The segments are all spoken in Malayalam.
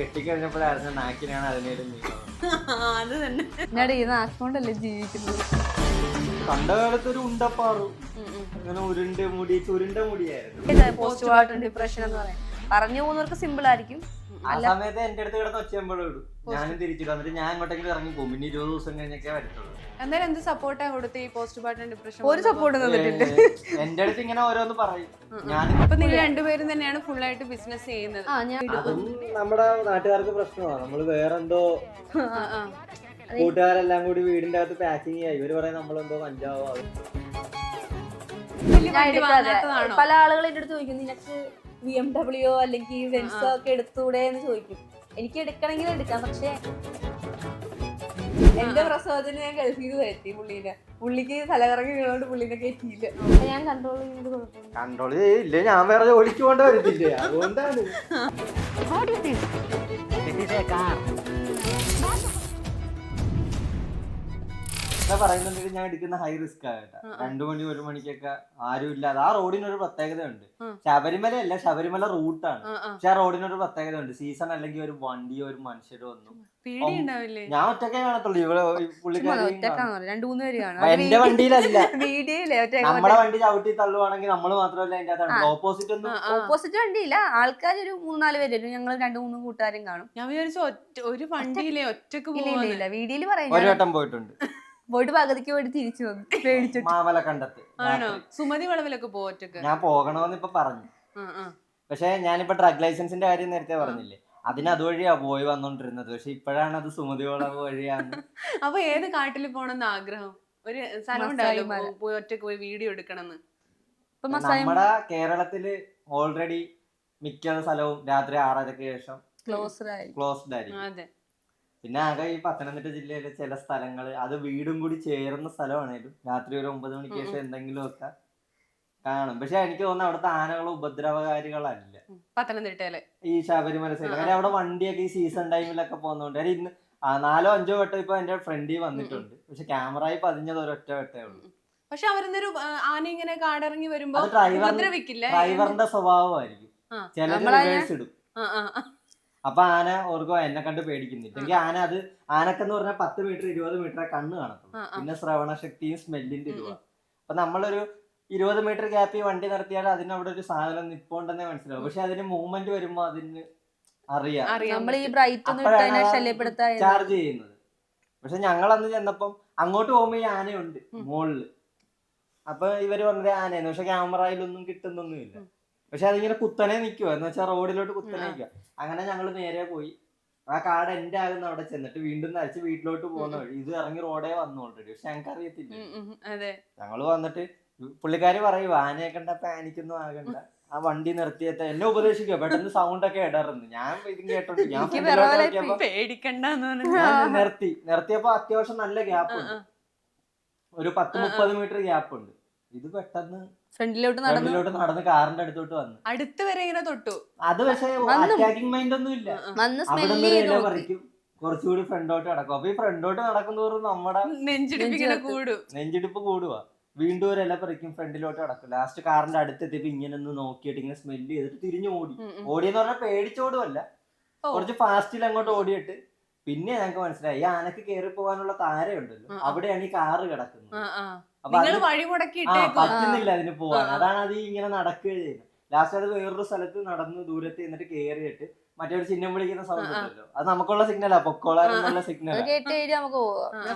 കെട്ടിക്കഴിഞ്ഞപ്പോഴായിരുന്നു നാക്കിനാണ് അതിനേലും അത് തന്നെ. ഞാൻ ഈ നാക്കൊണ്ടല്ലേ ജീവിക്കുന്നത്? കണ്ട കാലത്തൊരു ഉണ്ടപ്പാറു. അങ്ങനെ ഉരുണ്ട മുടി ചുരുണ്ട മുടിയായിരുന്നു. പോസ്റ്റ് ഡിപ്രഷൻ എന്ന് പറയാം. പറഞ്ഞു പോകുന്നവർക്ക് സിമ്പിൾ ആയിരിക്കും. ആ സമയത്ത് എന്റെ അടുത്ത് കിടന്ന് ഒച്ചയമ്പോഴും ഇടും ഞാനും തിരിച്ചിടും. എന്നിട്ട് ഞാൻ അങ്ങോട്ടെങ്കിലും ഇറങ്ങി പോകും. പിന്നെ ഇരുപത് ദിവസം കഴിഞ്ഞൊക്കെ വരത്തുള്ളൂ. എന്തായാലും എന്ത് സപ്പോർട്ടാ കൊടുത്ത് ഈ പോസ്റ്റ് പാർട്ടം ഡിപ്രഷൻ ഒരു സപ്പോർട്ട് തന്നിട്ടില്ല. എന്റെ അടുത്ത് ഇങ്ങനെ ഓരോന്ന് പറയും. ഞാൻ അപ്പൊ നിങ്ങൾ രണ്ടുപേരും തന്നെയാണ് ഫുൾ ആയിട്ട് ബിസിനസ് ചെയ്യുന്നത്. അതും നമ്മുടെ നാട്ടുകാർക്ക് പ്രശ്നമാണ്. നമ്മൾ വേറെന്തോ. കൂട്ടുകാരെല്ലാം കൂടി വീടിന്റെ അകത്ത് പാക്കിങ് ആയി ഇവർ പറയാൻ നമ്മളെന്തോ കഞ്ചാവോ പല ആളുകൾ എന്റെ അടുത്ത് ചോദിക്കും നിനക്ക് ബി എം ഡബ്ല്യു അല്ലെങ്കിൽ ബെൻസോ ഒക്കെ എടുത്തൂടെ എന്ന് ചോദിക്കും. എനിക്ക് എടുക്കണമെങ്കിൽ എടുക്കാം പക്ഷേ എന്റെ പ്രസവത്തിന് ഞാൻ ഗൾഫിൽ നിന്ന് വരുത്തി പുള്ളീനെ. പുള്ളിക്ക് തലകറങ്ങി വീണോണ്ട് പുള്ളിനെ കയറ്റിയില്ല. ഞാൻ കൺട്രോൾ ചെയ്യുന്നത് കുഴപ്പമില്ല കൺട്രോൾ ചെയ്യില്ല ഞാൻ വേറെ ജോലിക്ക് കൊണ്ട് വരുത്തില്ലേ? അതുകൊണ്ടാണ്. എന്താ പറയുന്നുണ്ടെങ്കിൽ ഞാൻ എടുക്കുന്ന ഹൈ റിസ്ക് ആകട്ടെ രണ്ടു മണി ഒരു മണിക്കൊക്കെ ആരും ഇല്ലാതെ ആ റോഡിനൊരു പ്രത്യേകതയുണ്ട്. ഉണ്ട് ശബരിമല അല്ല ശബരിമല റൂട്ടാണ് ആ. പക്ഷെ ആ റോഡിനൊരു പ്രത്യേകതയുണ്ട്. സീസൺ അല്ലെങ്കിൽ ഒരു വണ്ടിയോ ഒരു മനുഷ്യരോ ഒന്നും ഞാൻ ഒറ്റക്കേ കാണത്തുള്ളൂ. ഇവിടെ എന്റെ വണ്ടിയിലല്ല. നമ്മുടെ വണ്ടി ചവിട്ടി തള്ളുവാണെങ്കിൽ നമ്മൾ മാത്രമല്ല അതിന്റെ അകത്താണ് ഓപ്പോസിറ്റ് ഒന്നും. ഓപ്പോസിറ്റ് വണ്ടിയില്ല. ആൾക്കാർ ഒരു മൂന്നാൽ പേര് ഞങ്ങൾ രണ്ടു മൂന്ന് കൂട്ടുകാരും കാണും. ഞാൻ വിചാരിച്ചു ഒറ്റ ഒരു വണ്ടിയിലെ ഒറ്റയ്ക്ക് വീഡിയോയിൽ പറയാം ഒരു വട്ടം പോയിട്ടുണ്ട്. പോയിട്ട് പകുതിക്ക് പോയിട്ട് തിരിച്ചു വന്നു. പേടിച്ചിട്ട്. മാമല കണ്ടത്ത്. ആണോ? സുമതി വളവിലൊക്കെ പോവും ഞാൻ പോകണമെന്ന് ഇപ്പൊ പറഞ്ഞു. പക്ഷെ ഞാനിപ്പോ ഡ്രഗ് ലൈസൻസിന്റെ കാര്യം നേരത്തെ പറഞ്ഞില്ലേ? അതിന് അതുവഴിയാ പോയി വന്നോണ്ടിരുന്നത്. പക്ഷെ ഇപ്പോഴാണ് അത് സുമതി വളവ് വഴിയാണ്. അപ്പൊ ഏത് കാട്ടിൽ പോണെന്ന് ആഗ്രഹം? ഒരു സ്ഥലം മല. പോയി ഒറ്റയ്ക്ക് പോയി വീഡിയോ എടുക്കണമെന്ന് നമ്മുടെ കേരളത്തിൽ ഓൾറെഡി മിക്ക സ്ഥലവും രാത്രി ആറരയ്ക്ക് ശേഷം ക്ലോസ്ഡ് ആയി. ക്ലോസ്ഡ് ആയിരിക്കും. അതെ. പിന്നെ ആകെ ഈ പത്തനംതിട്ട ജില്ലയിലെ ചില സ്ഥലങ്ങൾ അത് വീടും കൂടി ചേർന്ന സ്ഥലമാണേലും. രാത്രി ഒരു ഒമ്പത് മണിക്ക് ശേഷം എന്തെങ്കിലുമൊക്കെ കാണും. പക്ഷെ എനിക്ക് തോന്നുന്നു അവിടുത്തെ ആനകളോ ഉപദ്രവകാരികളല്ല. പത്തനംതിട്ടയിൽ. ഈ ശബരിമല സൈഡ് കാര്യം അവിടെ വണ്ടിയൊക്കെ ഈ സീസൺ ടൈമിലൊക്കെ പോകുന്നോണ്ട്. കാര്യം ഇന്ന് നാലോ അഞ്ചോ വട്ടം ഇപ്പൊ എന്റെ ഫ്രണ്ടിൽ വന്നിട്ടുണ്ട്. പക്ഷെ ക്യാമറയിൽ പതിഞ്ഞത് ഒരൊറ്റ വട്ടേ ഉള്ളൂ. പക്ഷെ അവരെന്തൊരു ആന ഇങ്ങനെ കാടിറങ്ങി വരുമ്പോ ഡ്രൈവറിന്റെ സ്വഭാവമായിരിക്കും. ചില റിവേഴ്സ് ഇടും. അപ്പൊ ആന ഓർക്കോ എന്നെ കണ്ട് പേടിക്കുന്നില്ല. എങ്കിൽ ആന അത് ആനക്കെന്ന് പറഞ്ഞാൽ പത്ത് മീറ്റർ ഇരുപത് മീറ്റർ കണ്ണ് കാണത്തുള്ളൂ. പിന്നെ ശ്രവണ ശക്തിയും സ്മെല്ലിന്റെ ഇതുവാ. അപ്പൊ നമ്മളൊരു ഇരുപത് മീറ്റർ ഗ്യാപ്പിൽ വണ്ടി നടത്തിയാൽ അതിന് അവിടെ ഒരു സാധനം നിപ്പോണ്ടെന്നേ മനസ്സിലാവും. പക്ഷെ അതിന് മൂവ്മെന്റ് വരുമ്പോ അതിന് അറിയാം. നമ്മൾ ഈ ബ്രൈറ്റ് ചാർജ് ചെയ്യുന്നത്. പക്ഷെ ഞങ്ങൾ അന്ന് ചെന്നപ്പം അങ്ങോട്ട് പോകുമ്പോ ഈ ആനയുണ്ട് മുകളിൽ അപ്പൊ ഇവർ പറഞ്ഞത് ആനയാണ് പക്ഷെ ക്യാമറയിലൊന്നും കിട്ടുന്നൊന്നുമില്ല. പക്ഷെ അതിങ്ങനെ കുത്തനെ നിൽക്കുക എന്ന് വെച്ചാൽ റോഡിലോട്ട് കുത്തനെ നിൽക്കുക അങ്ങനെ ഞങ്ങൾ നേരെ പോയി. ആ കാട് എന്റെ ആകുന്ന അവിടെ ചെന്നിട്ട് വീണ്ടും നരച്ച് വീട്ടിലോട്ട് പോകുന്ന വഴി. ഇത് ഇറങ്ങി റോഡേ വന്നു ഓൾറെഡി പക്ഷെ ഞങ്ങൾക്ക് അറിയത്തില്ല ഞങ്ങൾ വന്നിട്ട് പുള്ളിക്കാരി പറയും ആനയെ കണ്ട പാനിക്കൊന്നും ആകണ്ട. ആ വണ്ടി നിർത്തിയത് എന്നെ ഉപദേശിക്കുക പെട്ടെന്ന് സൗണ്ട് ഒക്കെ ഇടറുന്നു. ഞാൻ ഇതും കേട്ടോണ്ട് ഞാൻ നിർത്തി. നിർത്തിയപ്പോ അത്യാവശ്യം നല്ല ഗ്യാപ്പ് ഉണ്ട്. ഒരു പത്ത് മുപ്പത് മീറ്റർ ഗ്യാപ്പ് ഉണ്ട്. ഇത് പെട്ടെന്ന് ഫ്രണ്ടിലോട്ട് നടന്നു. ഫ്രണ്ടിലോട്ട് നടന്ന് കാറിന്റെ അടുത്തോട്ട് വന്നു. അടുത്ത് വരെ ഇങ്ങനെ തൊട്ടു. അത് പക്ഷേ അറ്റാക്കിംഗ് മൈൻഡ് ഒന്നും ഇല്ല. വന്ന് സ്മെൽ ചെയ്ത് നോക്കി പറിക്കും. കുറച്ചുകൂടി ഫ്രണ്ടോട്ട് നടക്കും. അപ്പൊ ഈ ഫ്രണ്ടോട്ട് നടക്കുന്നതോറും നമ്മുടെ നെഞ്ചിടിപ്പിങ്ങനെ നെഞ്ച് കൂടും. നെഞ്ചിടിപ്പ് കൂടുവാ. വീണ്ടും ഒരു ഇല പറിക്കും ഫ്രണ്ടിലോട്ട് നടക്കും. ലാസ്റ്റ് കാറിന്റെ അടുത്തെത്തിയപ്പോ ഇങ്ങനെ ഒന്ന് നോക്കിയിട്ട് ഇങ്ങനെ സ്മെല്ല് ചെയ്തിട്ട് തിരിഞ്ഞു ഓടി. ഉം, ഉം. ഓടിയെന്ന് പറഞ്ഞാൽ പേടിച്ചോടുമല്ല ഓ. കുറച്ച് ഫാസ്റ്റിൽ അങ്ങോട്ട് ഓടിയിട്ട് പിന്നെ ഞങ്ങൾക്ക് മനസ്സിലായി. ഈ ആനക്ക് കയറി പോകാനുള്ള താരയുണ്ടല്ലോ. അവിടെയാണ് ഈ കാറ് കിടക്കുന്നത്. ആ, ആ. നിങ്ങൾ വഴി മുടക്കി പറ്റുന്നില്ല അതിന് പോവാൻ. അതാണ് അത് ഇങ്ങനെ നടക്കുകയാണ് ചെയ്യുന്നത് ലാസ്റ്റ് അത് വേറൊരു സ്ഥലത്ത് നടന്ന് ദൂരത്ത് എന്നിട്ട് കേറിയിട്ട് മറ്റൊരു ചിഹ്നം വിളിക്കുന്ന സൗണ്ട്. ഉണ്ടല്ലോ. അത് നമുക്കുള്ള സിഗ്നലാ പൊക്കോളാനുള്ള എന്നുള്ള സിഗ്നൽ നമുക്ക്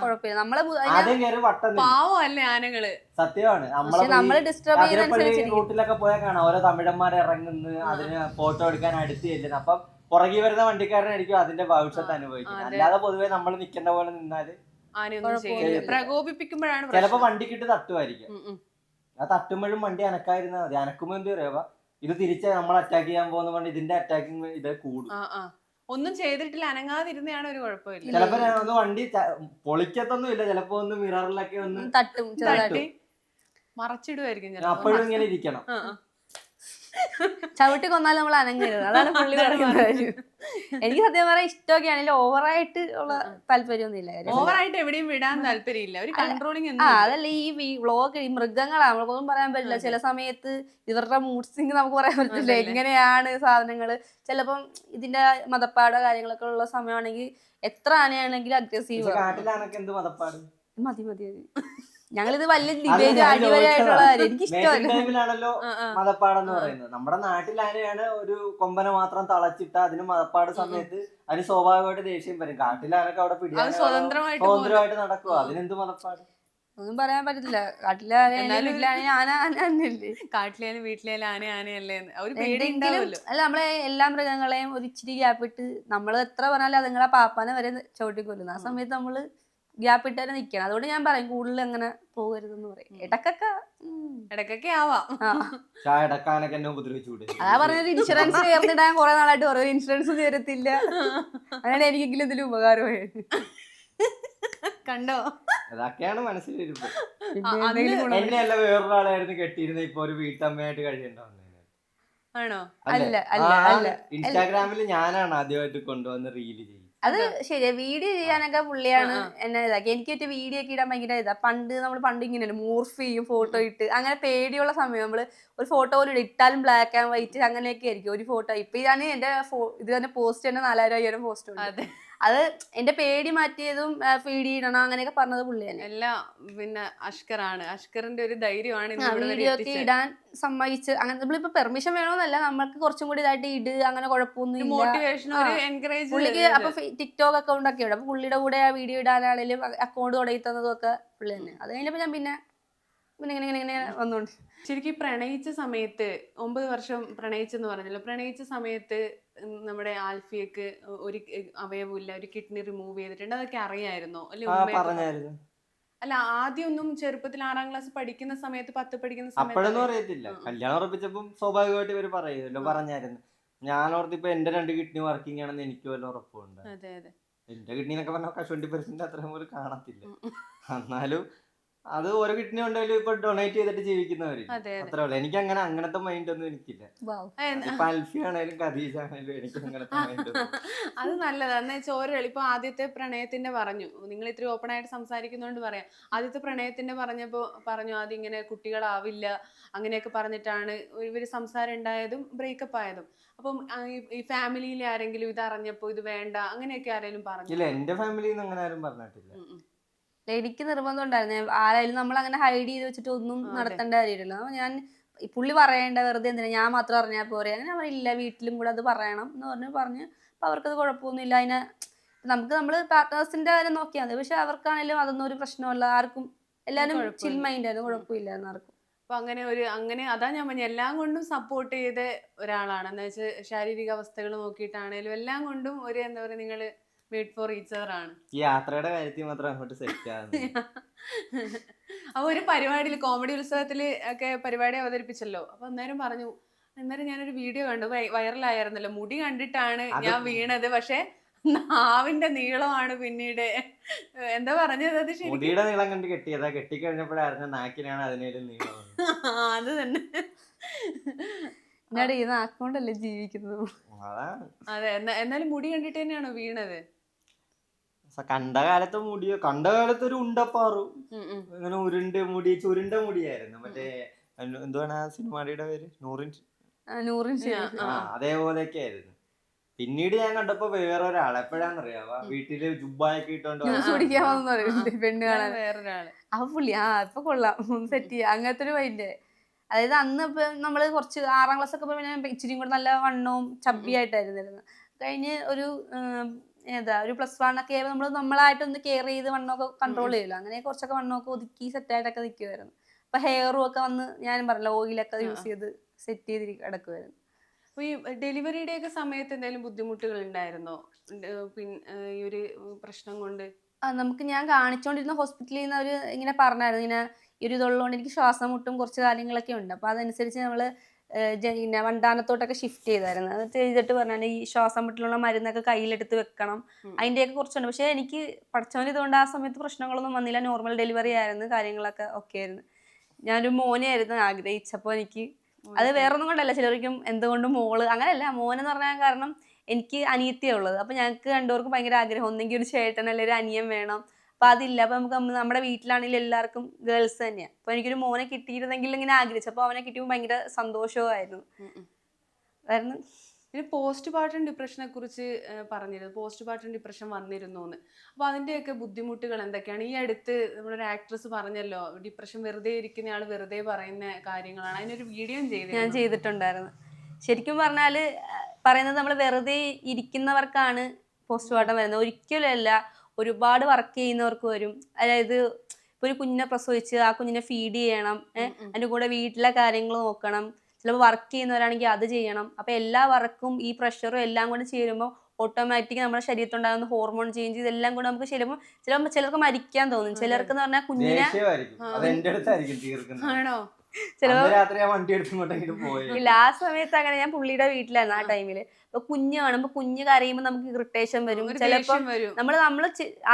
കുഴപ്പമില്ല. നമ്മളെ ബു- അതിനെ- ആദ്യം കയറി വട്ടം നിന്ന്. അല്ലേ ആനകൾ. സത്യമാണ്. നമ്മൾ ഡിസ്റ്റർബ് റൂട്ടിലൊക്കെ പോയാൽ കാണാം. ഓരോ തമിഴന്മാർ ഇറങ്ങുന്ന അതിന് ഫോട്ടോ എടുക്കാൻ അടുത്ത് ചെല്ലുന്നു. അപ്പം പുറകെ വരുന്ന വണ്ടിക്കാരനായിരിക്കും അതിന്റെ ഭവിഷ്യത്ത് അനുഭവിക്കുന്നത്. അല്ലാതെ പൊതുവെ നമ്മൾ നിൽക്കേണ്ട പോലെ നിന്നാൽ ആനയൊന്നും. ചെയ്യില്ല പ്രകോപിപ്പിക്കുമ്പോഴാണ് ചിലപ്പോ വണ്ടി വണ്ടിക്കിട്ട് തട്ടുമായിരിക്കും. ആ തട്ടുമ്പോഴും വണ്ടി അനക്കായിരുന്നാ മതി. അനക്കുമ്പോ എന്ത് പറയുക ഇത് തിരിച്ച് നമ്മൾ അറ്റാക്ക് ചെയ്യാൻ പോകുന്ന വണ്ടി ഇതിന്റെ അറ്റാക്കിങ് ഇത് കൂടും. ആ, ആ. ഒന്നും ചെയ്തിട്ടില്ല. അനങ്ങാതിരുന്നാണ് ഒരു കുഴപ്പമില്ല. ചിലപ്പോ ഞാൻ ഒന്ന് വണ്ടി പൊളിക്കത്തൊന്നും ഇല്ല. ചിലപ്പോ ഒന്ന് മിററിലൊക്കെ ഒന്ന് തട്ടും തട്ടി. മറച്ചിടുമായിരിക്കും അപ്പോഴും ഇങ്ങനെ ഇരിക്കണം. ചവിട്ടി കൊന്നാൽ നമ്മൾ അനങ്ങരുത്. അതാണ് പുള്ളി പറയുന്ന കാര്യം. എനിക്ക് സത്യം പറയാൻ ഇഷ്ടമൊക്കെ ആണെങ്കിലും ഓവറായിട്ട് ഉള്ള താല്പര്യമൊന്നുമില്ല. ഓവറായിട്ട് എവിടെയും വിടാൻ താല്പര്യമില്ല. ഒരു കൺട്രോളിങ് ആ അതല്ല ഈ വ്ളോഗ് ഈ മൃഗങ്ങളാണ്. നമ്മളൊന്നും പറയാൻ പറ്റില്ല. ചില സമയത്ത് ഇവരുടെ മൂഡ്സിങ് നമുക്ക് പറയാൻ പറ്റില്ല. എങ്ങനെയാണ് സാധനങ്ങൾ ചിലപ്പം ഇതിന്റെ മതപ്പാടോ കാര്യങ്ങളൊക്കെ ഉള്ള സമയമാണെങ്കിൽ എത്ര ആനയാണെങ്കിലും അഗ്രസീവ് മതി മതി മതി. ഞങ്ങളിത് വലിയ ഡിബേറ്റ് അടിപൊളിയായിട്ടുള്ള. എനിക്ക് ഇഷ്ടമല്ല. മതപ്പാടെന്ന് പറയുന്നത്. നമ്മുടെ നാട്ടിലാരെയാണ് ഒരു കൊമ്പനെ മാത്രം തളച്ചിട്ട അതിന് മതപ്പാട് സമയത്ത് അതിന് സ്വാഭാവികമായിട്ട് ദേഷ്യം വരും. കാട്ടിലാരൊക്കെ അവിടെ അത് സ്വതന്ത്രമായിട്ട് നടക്കുക അതിനെന്ത് മതപ്പാട്? ഒന്നും പറയാൻ പറ്റത്തില്ല. കാട്ടിലെ വീട്ടിലാണെങ്കിൽ ആന വീട്ടിലേലും ആനയല്ലേ ഒരു അല്ല നമ്മളെ എല്ലാ മൃഗങ്ങളെയും ഒരു ഇച്ചിരി ഗ്യാപ്പിട്ട് നമ്മൾ എത്ര പറഞ്ഞാലും അതുങ്ങളെ പാപ്പാനെ വരെ ചവിട്ടിക്കൊല്ലുന്നു ആ സമയത്ത് നമ്മൾ ഗ്യാപ്പ് ഇട്ട് തന്നെ നിൽക്കണം അതുകൊണ്ട് ഞാൻ പറയും കൂടുതൽ അങ്ങനെ പോകരുതെന്ന് പറയും. ഇടക്കൊക്കെ ഇടക്കൊക്കെ ആവാം. അതാ പറഞ്ഞൊരു ഇൻഷുറൻസ് ചേർന്നിടാൻ കുറെ നാളായിട്ട് ഓരോ ഇൻഷുറൻസ് ചേരത്തില്ല അങ്ങനെ എനിക്കെങ്കിലും ഇതിൽ ഉപകാരമായത് കണ്ടോ? അതൊക്കെയാണ് ഗുണം എന്നെയല്ല വേറൊരാളായിരുന്നു കെട്ടിയിരുന്ന ഇപ്പൊ ഒരു വീട്ടമ്മയായിട്ട് കഴിയണ്ടാവുന്നത് ആണോ? അല്ല, അല്ല, അല്ല. ഇൻസ്റ്റാഗ്രാമിൽ ഞാനാണ് ആദ്യമായിട്ട് കൊണ്ടുവന്ന് റീൽ ചെയ്യും അത് ശരിയാ. വീഡിയോ ചെയ്യാനൊക്കെ പുള്ളിയാണ്. എന്നെ ഇതാക്കി എനിക്ക് മറ്റേ വീഡിയോ ഒക്കെ ഇടാൻ ഭയങ്കര ഇതാ. പണ്ട് നമ്മൾ പണ്ട് ഇങ്ങനെ മോർഫ് ചെയ്യും ഫോട്ടോ ഇട്ട് അങ്ങനെ പേടിയുള്ള സമയം നമ്മൾ ഒരു ഫോട്ടോ പോലും ഇട്ടാലും ബ്ലാക്ക് ആൻഡ് വൈറ്റ് അങ്ങനെയൊക്കെ ആയിരിക്കും. ഒരു ഫോട്ടോ. ഇപ്പൊ ഇതാണ് എന്റെ ഇത് തന്നെ പോസ്റ്റ് തന്നെ നാലായിരം അയ്യായിരം പോസ്റ്റ് ഉണ്ട്. അതെ എന്റെ പേടി മാറ്റിയതും ഫീഡ് ചെയ്യണം അങ്ങനെയൊക്കെ പറഞ്ഞത് പുള്ളി തന്നെ. എല്ലാം പിന്നെ അഷ്കറാണ്. അഷ്കറിന്റെ ഒരു ധൈര്യമാണ് വീഡിയോ ഒക്കെ ഇടാൻ സമ്മതിച്ച്. അങ്ങനെ നമ്മളിപ്പോ പെർമിഷൻ വേണമെന്നല്ല നമ്മൾക്ക് കുറച്ചും കൂടി ഇതായിട്ട് ഇട് അങ്ങനെ കുഴപ്പമൊന്നും മോട്ടിവേഷൻ. എൻകറേജ് പുള്ളിക്ക് അപ്പൊ ടിക്ടോക്ക് അക്കൗണ്ട് ഒക്കെ ഉണ്ട് അപ്പൊ പുള്ളിയുടെ കൂടെ ആ വീഡിയോ ഇടാനാണെങ്കിലും അക്കൗണ്ട് തുടങ്ങി തന്നതും ഒക്കെ പുള്ളി തന്നെ. അത് കഴിഞ്ഞപ്പോ ഞാൻ പിന്നെ പിന്നെ ഇങ്ങനെ ഇങ്ങനെ ഇങ്ങനെ വന്നോണ്ട്. ശരിക്കും പ്രണയിച്ച സമയത്ത് ഒമ്പത് വർഷം പ്രണയിച്ചെന്ന് പറഞ്ഞല്ലോ പ്രണയിച്ച സമയത്ത് നമ്മുടെ ആൽഫിയക്ക് ഒരു അവയവമില്ല ഒരു കിഡ്നി റിമൂവ് ചെയ്തിട്ടുണ്ട് അതൊക്കെ അറിയായിരുന്നോ? അല്ലെ അല്ല ആദ്യം ഒന്നും ചെറുപ്പത്തിൽ ആറാം ക്ലാസ് പഠിക്കുന്ന സമയത്ത് പത്ത് പഠിക്കുന്ന സമയത്ത് അറിയത്തില്ല. കല്യാണം ഉറപ്പിച്ചപ്പം സ്വാഭാവികമായിട്ട് ഇവർ പറയുമല്ലോ പറഞ്ഞായിരുന്നു. ഞാൻ ഓർത്തിപ്പോ എന്റെ രണ്ട് കിഡ്നി വർക്കിംഗ് ആണെന്ന് എനിക്ക് വല്ല ഉറപ്പുണ്ട് അതെ അതെ. എന്റെ കിഡ്നി എന്നൊക്കെ പറഞ്ഞാൽ കശുവണ്ടി പെർസെന്റ് അത്രയും പോലും കാണത്തില്ല. എന്നാലും അത് ഓരോ കിഡ്നി ഉണ്ടെങ്കിലും ഇപ്പൊ ഡൊണേറ്റ് ചെയ്തിട്ട് ജീവിക്കുന്നവര്. അതെ അതെ. അത്രേ ഉള്ളു. എനിക്ക് അങ്ങനെ അങ്ങനത്തെ മൈൻഡ് ഒന്നും എനിക്കില്ല. ഇപ്പൊ അൽഫി ആണേലും ഖദീജ ആണേലും എനിക്ക് അങ്ങനത്തെ മൈൻഡ് അത് നല്ലതാണ് എന്ന് ഇപ്പൊ ആദ്യത്തെ പ്രണയത്തിന്റെ പറഞ്ഞു. നിങ്ങൾ ഇത്ര ഓപ്പൺ ആയിട്ട് സംസാരിക്കുന്നോണ്ട് പറയാം. ആദ്യത്തെ പ്രണയത്തിന്റെ പറഞ്ഞപ്പോ പറഞ്ഞു ഇങ്ങനെ കുട്ടികളാവില്ല. അങ്ങനെയൊക്കെ പറഞ്ഞിട്ടാണ് ഇവർ സംസാരം ഉണ്ടായതും ബ്രേക്കപ്പ് ആയതും. അപ്പം ഈ- ഫാമിലിയിലെ ആരെങ്കിലും ഇത് അറിഞ്ഞപ്പോ ഇത് വേണ്ട അങ്ങനെയൊക്കെ ആരെങ്കിലും പറഞ്ഞു? ഇല്ല എന്റെ ഫാമിലിയിൽ നിന്ന് അങ്ങനെ ആരും പറഞ്ഞിട്ടില്ല. എനിക്ക് നിർബന്ധം ഉണ്ടായിരുന്നു. ആരായാലും നമ്മൾ അങ്ങനെ ഹൈഡ് ചെയ്ത് വെച്ചിട്ട് ഒന്നും നടത്തേണ്ട കാര്യമില്ലല്ലോ. ഞാൻ പുള്ളി പറയേണ്ട വെറുതെ എന്തിനാ? ഞാൻ മാത്രം അറിഞ്ഞാൽ പോരെ. അങ്ങനെ അവരില്ല വീട്ടിലും കൂടെ അത് പറയണം എന്ന് പറഞ്ഞ് പറഞ്ഞ് അപ്പൊ അവർക്കത് കുഴപ്പമൊന്നുമില്ല. അതിനെ നമുക്ക് നമ്മൾ പാർട്ട്നേഴ്സിന്റെ കാര്യം നോക്കിയാൽ മതി. പക്ഷെ അവർക്കാണെങ്കിലും അതൊന്നും ഒരു പ്രശ്നമല്ല. ആർക്കും എല്ലാവരും ചിൽ മൈൻഡ് ആയിരുന്നു. കുഴപ്പമില്ലായിരുന്നു ആർക്കും. അപ്പൊ അങ്ങനെ ഒരു അങ്ങനെ അതാ ഞാൻ പറഞ്ഞു. എല്ലാം കൊണ്ടും സപ്പോർട്ട് ചെയ്ത ഒരാളാണ്. എന്ന് വെച്ചാൽ ശാരീരിക അവസ്ഥകൾ നോക്കിയിട്ടാണേലും എല്ലാം കൊണ്ടും ഒരു എന്താ പറയാ നിങ്ങൾ മെയ്ഡ് ഫോർ ഈച്ച് അതർ ആണ്. യാത്രയുടെ കാര്യത്തിൽ മാത്രം അങ്ങോട്ട് സെറ്റ് അപ്പൊ ഒരു പരിപാടിയിൽ കോമഡി ഉത്സവത്തിൽ ഒക്കെ പരിപാടി അവതരിപ്പിച്ചല്ലോ. അപ്പൊ അന്നേരം പറഞ്ഞു അന്നേരം ഞാനൊരു വീഡിയോ കണ്ടു. വൈറലായിരുന്നല്ലോ. മുടി കണ്ടിട്ടാണ് ഞാൻ വീണത്. പക്ഷെ നാവിന്റെ നീളമാണ് പിന്നീട്. എന്താ പറഞ്ഞത്? അത് ശരി മുടിയുടെ നീളം കണ്ട് കെട്ടിയതാ. കെട്ടിക്കഴിഞ്ഞപ്പോഴായിരുന്നു നാക്കിനാണ് അതിനേലും നീളം. അത് തന്നെ. എന്നോട് ഈ നാക്കൊണ്ടല്ലേ ജീവിക്കുന്നത്? അതെ. എന്നാ- എന്നാലും മുടി കണ്ടിട്ട് തന്നെയാണോ വീണത്? കണ്ട കാലത്ത് മുടിയോ കണ്ട കാലത്ത് ഒരു ഉണ്ടപ്പാറു. ഇങ്ങനെ ഉരുണ്ട് മുടി ചുരുണ്ട മുടിയായിരുന്നു. മറ്റേ എന്ത്- എന്തുവാണ് ആ സിനിമയുടെ പേര്? നൂറിൻ അതേപോലെയൊക്കെ ആയിരുന്നു പിന്നീട് ഞാൻ കണ്ടപ്പോ വേറെ ഒരാളെപ്പോഴാന്നറിയാ വീട്ടിൽ ജുബായൊക്കെ ഇട്ടോണ്ട് പെണ്ണ് കാണാൻ. വേറൊരാൾ. അപ്പൊ പുള്ളി ആ ഇപ്പൊ കൊള്ളാം. സെറ്റ് ചെയ്യാം. അങ്ങനത്തെ ഒരു വൈൻഡ് അതായത് അന്ന് ഇപ്പൊ നമ്മൾ കുറച്ച് ആറാം ക്ലാസ് ഒക്കെ പോയി ഇച്ചിരി കൂടെ നല്ല വണ്ണവും ചബ്ബിയായിട്ടായിരുന്നു കഴിഞ്ഞ് ഒരു ഏതാ ഒരു പ്ലസ് വൺ ഒക്കെ ആയപ്പോൾ നമ്മൾ നമ്മളായിട്ടൊന്ന് കെയർ ചെയ്ത് വണ്ണമൊക്കെ കൺട്രോൾ ചെയ്യല്ലോ അങ്ങനെ കുറച്ചൊക്കെ വണ്ണമൊക്കെ ഒതുക്കി സെറ്റ് ആയിട്ടൊക്കെ നിൽക്കുമായിരുന്നു അപ്പൊ ഹെയറും ഒക്കെ വന്ന് ഞാൻ പറഞ്ഞല്ലോ ഓയിലൊക്കെ യൂസ് ചെയ്ത് സെറ്റ് ചെയ്ത് കിടക്കുമായിരുന്നു അപ്പൊ ഈ ഡെലിവറിയുടെ ഒക്കെ സമയത്ത് എന്തെങ്കിലും ബുദ്ധിമുട്ടുകൾ ഉണ്ടായിരുന്നോ? പിന്നെ ഈ ഒരു പ്രശ്നം കൊണ്ട്? നമുക്ക് ഞാൻ കാണിച്ചുകൊണ്ടിരുന്ന ഹോസ്പിറ്റലിൽ നിന്ന് അവർ ഇങ്ങനെ പറഞ്ഞായിരുന്നു. ഇങ്ങനെ ഈ ഒരു ഇതുള്ളതുകൊണ്ട് എനിക്ക് ശ്വാസം മുട്ടും കുറച്ച് കാര്യങ്ങളൊക്കെ ഉണ്ട്. അപ്പോൾ അതനുസരിച്ച് നമ്മൾ പിന്നെ വണ്ടാനത്തോട്ടൊക്കെ ഷിഫ്റ്റ് ചെയ്തായിരുന്നു. അത് ചെയ്തിട്ട് പറഞ്ഞാൽ ഈ ശ്വാസം മുട്ടിലുള്ള മരുന്നൊക്കെ കയ്യിലെടുത്ത് വെക്കണം. അതിന്റെയൊക്കെ കുറച്ചുണ്ട്. പക്ഷേ എനിക്ക് പഠിച്ചവന് ഇതുകൊണ്ട് ആ സമയത്ത് പ്രശ്നങ്ങളൊന്നും വന്നില്ല. നോർമൽ ഡെലിവറി ആയിരുന്നു. കാര്യങ്ങളൊക്കെ ഓക്കെ ആയിരുന്നു. ഞാനൊരു മോനെയായിരുന്നു ആഗ്രഹിച്ചപ്പോൾ എനിക്ക് അത് വേറൊന്നും കൊണ്ടല്ല. ചിലർക്കും എന്തുകൊണ്ട് മോൾ അങ്ങനെയല്ല. മോനെന്ന് പറഞ്ഞാൽ കാരണം എനിക്ക് അനിയത്തിയുള്ളത് അപ്പം അപ്പൊ ഞങ്ങൾക്ക് രണ്ടുപേർക്കും ഭയങ്കര ആഗ്രഹം. ഒന്നെങ്കിൽ ഒരു ചേട്ടൻ അല്ലെങ്കിൽ ഒരു അനിയൻ വേണം. അപ്പൊ അതില്ല. അപ്പൊ നമുക്ക് നമ്മ- നമ്മുടെ വീട്ടിലാണെങ്കിലും എല്ലാവർക്കും ഗേൾസ് തന്നെയാണ് അപ്പൊ എനിക്കൊരു മോനെ കിട്ടിയിരുന്നെങ്കിൽ ഇങ്ങനെ ആഗ്രഹിച്ചു. അപ്പൊ അവനെ കിട്ടിയപ്പോൾ ഭയങ്കര സന്തോഷമായിരുന്നു. കാരണം പിന്നെ പോസ്റ്റ് പാർട്ടം ഡിപ്രഷനെ കുറിച്ച് പറഞ്ഞിരുന്നു. പോസ്റ്റ് പാർട്ടം ഡിപ്രഷൻ വന്നിരുന്നു എന്ന് അപ്പൊ അതിന്റെയൊക്കെ ബുദ്ധിമുട്ടുകൾ എന്തൊക്കെയാണ്? ഈ അടുത്ത് നമ്മളൊരു ആക്ട്രസ് പറഞ്ഞല്ലോ ഡിപ്രഷൻ വെറുതെ ഇരിക്കുന്ന ആൾ വെറുതെ പറയുന്ന കാര്യങ്ങളാണ്. അതിനൊരു വീഡിയോ ഞാൻ ചെയ്തിരുന്നു. ചെയ്തിട്ടുണ്ടായിരുന്നു. ശരിക്കും പറഞ്ഞാൽ പറയുന്നത് നമ്മൾ വെറുതെ ഇരിക്കുന്നവർക്കാണ് പോസ്റ്റ് പാർട്ടം വരുന്നത് ഒരിക്കലല്ല ഒരുപാട് വർക്ക് ചെയ്യുന്നവർക്ക് വരും. അതായത് ഇപ്പൊ ഒരു കുഞ്ഞിനെ പ്രസവിച്ച് ആ കുഞ്ഞിനെ ഫീഡ് ചെയ്യണം അതിന്റെ കൂടെ വീട്ടിലെ കാര്യങ്ങൾ നോക്കണം. ചിലപ്പോൾ വർക്ക് ചെയ്യുന്നവരാണെങ്കിൽ അത് ചെയ്യണം. അപ്പൊ എല്ലാ വർക്കും ഈ പ്രഷറും എല്ലാം കൂടെ ചേരുമ്പോൾ ഓട്ടോമാറ്റിക് നമ്മുടെ ശരീരത്തിൽ ഉണ്ടാകുന്ന ഹോർമോൺ ചേഞ്ച് ഇതെല്ലാം കൂടെ നമുക്ക് ചിലപ്പോൾ ചിലപ്പോൾ ചിലർക്ക് മരിക്കാൻ തോന്നും. ചിലർക്ക് എന്ന് പറഞ്ഞാൽ കുഞ്ഞിനെ ആണോ? ഇല്ല ആ സമയത്ത് അങ്ങനെ ഞാൻ പുള്ളിയുടെ വീട്ടിലായിരുന്നു ആ ടൈമിൽ അപ്പൊ കുഞ്ഞ് കാണുമ്പോ കുഞ്ഞ് കരയുമ്പോ നമുക്ക് ഇറിറ്റേഷൻ വരും. ചിലപ്പോ നമ്മൾ നമ്മൾ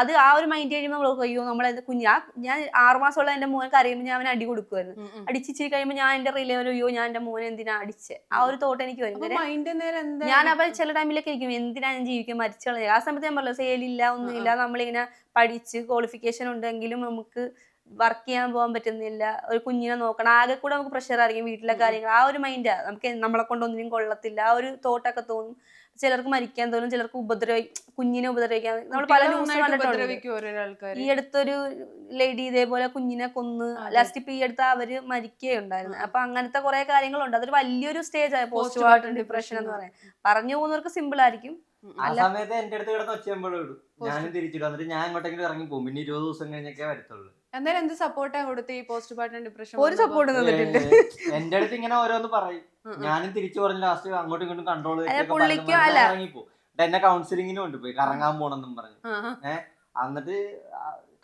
അത് ആ ഒരു മൈൻഡ് കഴിയുമ്പോൾ നമ്മൾ അയ്യോ നമ്മളെ കുഞ്ഞ്. ആ ഞാൻ ആറുമാസമുള്ള എന്റെ മോനെ കരയുമ്പോൾ ഞാൻ അവനെ അടി കൊടുക്കുമായിരുന്നു. അടിച്ചിച്ചിരി കഴിയുമ്പോൾ ഞാൻ എന്റെ റിലേവൻ അയ്യോ ഞാൻ എന്റെ മോനെ എന്തിനാ അടിച്ച്? ആ ഒരു തോട്ട് എനിക്ക് വരും. ഞാൻ അപ്പൊ ചില ടൈമിലൊക്കെ ഇരിക്കും എന്തിനാ ഞാൻ ജീവിക്കാൻ മരിച്ചു കളഞ്ഞത് ആ സമയത്ത് ഞാൻ പറഞ്ഞു സെയിലില്ല ഒന്നുമില്ല നമ്മളിങ്ങനെ പഠിച്ച് ക്വാളിഫിക്കേഷൻ ഉണ്ടെങ്കിലും നമുക്ക് വർക്ക് ചെയ്യാൻ പോകാൻ പറ്റുന്നില്ല. ഒരു കുഞ്ഞിനെ നോക്കണം. ആകെ കൂടെ നമുക്ക് പ്രഷർ ആയിരിക്കും വീട്ടിലെ കാര്യങ്ങൾ. ആ ഒരു മൈൻഡാ നമുക്ക് നമ്മളെ കൊണ്ടൊന്നിനും കൊള്ളത്തില്ല. ആ ഒരു തോട്ടൊക്കെ തോന്നും. ചിലർക്ക് മരിക്കാൻ തോന്നും. ചിലർക്ക് ഉപദ്രവി കുഞ്ഞിനെ ഉപദ്രവിക്കാൻ. നമ്മൾ പല ന്യൂസ് കണ്ടിട്ടുണ്ട്. ഈ അടുത്തൊരു ലേഡി ഇതേപോലെ കുഞ്ഞിനെ കൊന്ന് ലാസ്റ്റ് ഇപ്പൊ ഈ അടുത്ത് അവർ മരിക്കുകയുണ്ടായിരുന്നു. അപ്പൊ അങ്ങനത്തെ കുറെ കാര്യങ്ങളുണ്ട്. അതൊരു വലിയൊരു സ്റ്റേജ് ആയ. പോസ്റ്റ് പാർട്ടം ഡിപ്രഷൻ എന്ന്. പറയാം. പറഞ്ഞു പോകുന്നവർക്ക് സിമ്പിൾ ആയിരിക്കും. ആ സമയത്ത് എന്റെ അടുത്ത് കിടന്ന് ഒച്ചയമ്പോഴും ഞാനും തിരിച്ചിടും. എന്നിട്ട് ഞാൻ എങ്ങോട്ടെങ്കിലും ഇറങ്ങി പോകും പിന്നെ ഇരുപത് ദിവസം കഴിഞ്ഞൊക്കെ വരത്തുള്ളൂ. എന്തായാലും എന്ത് സപ്പോർട്ടാ കൊടുത്ത് ഈ പോസ്റ്റ് പാർട്ടം ഡിപ്രഷൻ ഒരു സപ്പോർട്ട് തന്നിട്ടുണ്ട് ഏ, എന്റെ അടുത്ത് ഇങ്ങനെ ഓരോന്ന് പറയും. ഞാനും തിരിച്ചു പറഞ്ഞു ലാസ്റ്റ് അങ്ങോട്ടും ഇങ്ങോട്ടും കൺട്രോൾ പുള്ളിക്കും അല്ല. ഇറങ്ങിപ്പോ. എന്നെ കൗൺസിലിങ്ങിന് കൊണ്ടുപോയി പോയി കറങ്ങാൻ പോണെന്നും പറഞ്ഞു. എന്നിട്ട്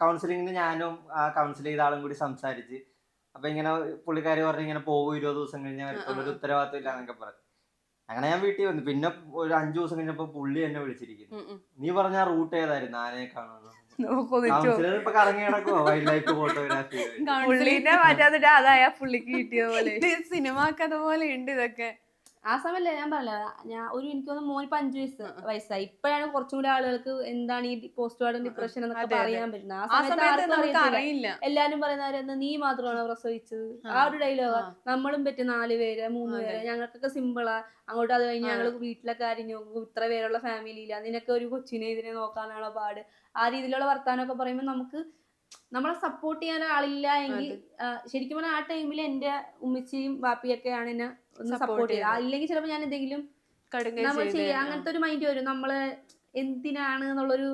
കൗൺസിലിങ്ങിന് ഞാനും ആ കൗൺസിൽ ചെയ്ത ആളും കൂടി സംസാരിച്ച് അപ്പൊ ഇങ്ങനെ പുള്ളിക്കാരി പറഞ്ഞു ഇങ്ങനെ പോകും ഇരുപത് ദിവസം കഴിഞ്ഞാൽ വരത്തുള്ളൂ ഒരു ഉത്തരവാദിത്വം ഇല്ല എന്നൊക്കെ പറഞ്ഞു. അങ്ങനെ ഞാൻ വീട്ടിൽ വന്നു. പിന്നെ ഒരു അഞ്ചു ദിവസം കഴിഞ്ഞപ്പോ പുള്ളി എന്നെ വിളിച്ചിരിക്കുന്നു. നീ പറഞ്ഞ റൂട്ട് ഏതായിരുന്നു? ആനയെ കാണുന്നത്? പുള്ളിനെ മാറ്റാന്നിട്ട് അതായ പുള്ളിക്ക് കിട്ടിയ പോലെ. സിനിമ കഥ പോലെ ഉണ്ട് ഇതൊക്കെ. ആ സമയല്ലേ ഞാൻ പറഞ്ഞ ഞാൻ ഒരു എനിക്ക് തോന്നുന്നു ഇപ്പൊ അഞ്ചു വയസ്സ് വയസ്സായി. ഇപ്പോഴാണ് കുറച്ചും കൂടി ആളുകൾക്ക് എന്താണ് ഈ പോസ്റ്റ് പാർട്ടം ഡിപ്രഷൻ എന്നൊക്കെ. പറയാൻ പറ്റുന്നത്. ആ സമയത്ത്. അറിയില്ല. എല്ലാരും പറയുന്നവരെന്ന് നീ മാത്രമാണ് പ്രസവിച്ചത്? ആ. ഒരു ഡയലോഗ് നമ്മളും പറ്റും നാല് പേര് മൂന്ന്. പേര് ഞങ്ങൾക്കൊക്കെ സിമ്പിളാ അങ്ങോട്ട് അത് കഴിഞ്ഞ്. ഞങ്ങൾ വീട്ടിലെ കാര്യം ഇത്ര പേരുള്ള ഫാമിലിയില്ല നിനക്ക് ഒരു കൊച്ചിനെ ഇതിനെ നോക്കാനാണോ പാട്? ആ രീതിയിലുള്ള വർത്താനമൊക്കെ പറയുമ്പോൾ നമുക്ക് നമ്മളെ സപ്പോർട്ട് ചെയ്യാൻ ആളില്ല എങ്കിൽ ശരിക്കും പറഞ്ഞാൽ ആ ടൈമിൽ എന്റെ ഉമ്മച്ചിയും വാപ്പിയൊക്കെയാണ് എന്നെ ഒന്ന് സപ്പോർട്ട് ചെയ്യുക. അല്ലെങ്കിൽ ചിലപ്പോൾ ഞാൻ എന്തെങ്കിലും നമ്മൾ ചെയ്യുക അങ്ങനത്തെ ഒരു മൈൻഡ് വരും. നമ്മൾ എന്തിനാണ് എന്നുള്ളൊരു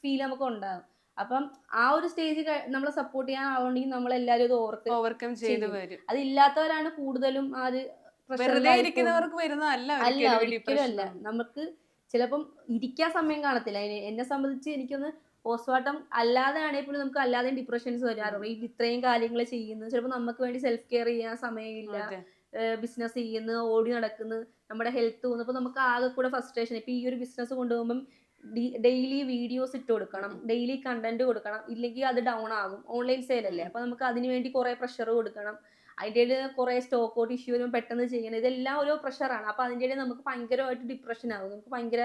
ഫീൽ നമുക്ക് ഉണ്ടാകും അപ്പം ആ ഒരു സ്റ്റേജ് നമ്മളെ സപ്പോർട്ട് ചെയ്യാൻ ആളുണ്ടെങ്കിൽ നമ്മൾ എല്ലാവരും ഇത് ഓർത്ത് ഓവർകം ചെയ്ത് വരും. അതില്ലാത്തവരാണ് കൂടുതലും ആ ഒരു വെറുതെ ഇരിക്കുന്നവർക്ക് വരുന്നതല്ല. അല്ല ഒരിക്കലും അല്ല. നമുക്ക് ചിലപ്പം ഇരിക്കാൻ സമയം കാണത്തില്ല. എന്നെ സംബന്ധിച്ച് എനിക്കൊന്ന് പോസ്റ്റ്മോർട്ടം അല്ലാതെ ആണെങ്കിൽ പോലും നമുക്ക് അല്ലാതെ ഡിപ്രഷൻസ് വരാറുണ്ട് ഇത്രയും കാര്യങ്ങൾ ചെയ്യുന്നു. ചിലപ്പോൾ നമുക്ക് വേണ്ടി സെൽഫ് കെയർ ചെയ്യാൻ സമയമില്ല. ബിസിനസ് ചെയ്യുന്നു ഓടി നടക്കുന്നു നമ്മുടെ ഹെൽത്ത് പോകുന്നു. അപ്പോൾ നമുക്ക് ആകെ കൂടെ ഫ്രസ്ട്രേഷൻ ഇപ്പൊ ഈ ഒരു ബിസിനസ് കൊണ്ടുപോകുമ്പം ഡെയിലി വീഡിയോസ് ഇട്ട് കൊടുക്കണം ഡെയിലി കണ്ടന്റ് കൊടുക്കണം. ഇല്ലെങ്കിൽ അത് ഡൗൺ ആകും. ഓൺലൈൻ സെയിൽ അല്ലേ? അപ്പൊ നമുക്ക് അതിന് വേണ്ടി കുറേ പ്രഷർ കൊടുക്കണം. അതിന്റെ ഇടയിൽ കുറെ സ്റ്റോക്ക് ഔട്ട് ഇഷ്യൂ വരും പെട്ടെന്ന് ചെയ്യണം. ഇതെല്ലാം ഓരോ പ്രഷറാണ് അപ്പോൾ അതിന്റെ ഇടയിൽ നമുക്ക് ഭയങ്കരമായിട്ട് ഡിപ്രഷൻ ആകും. നമുക്ക് ഭയങ്കര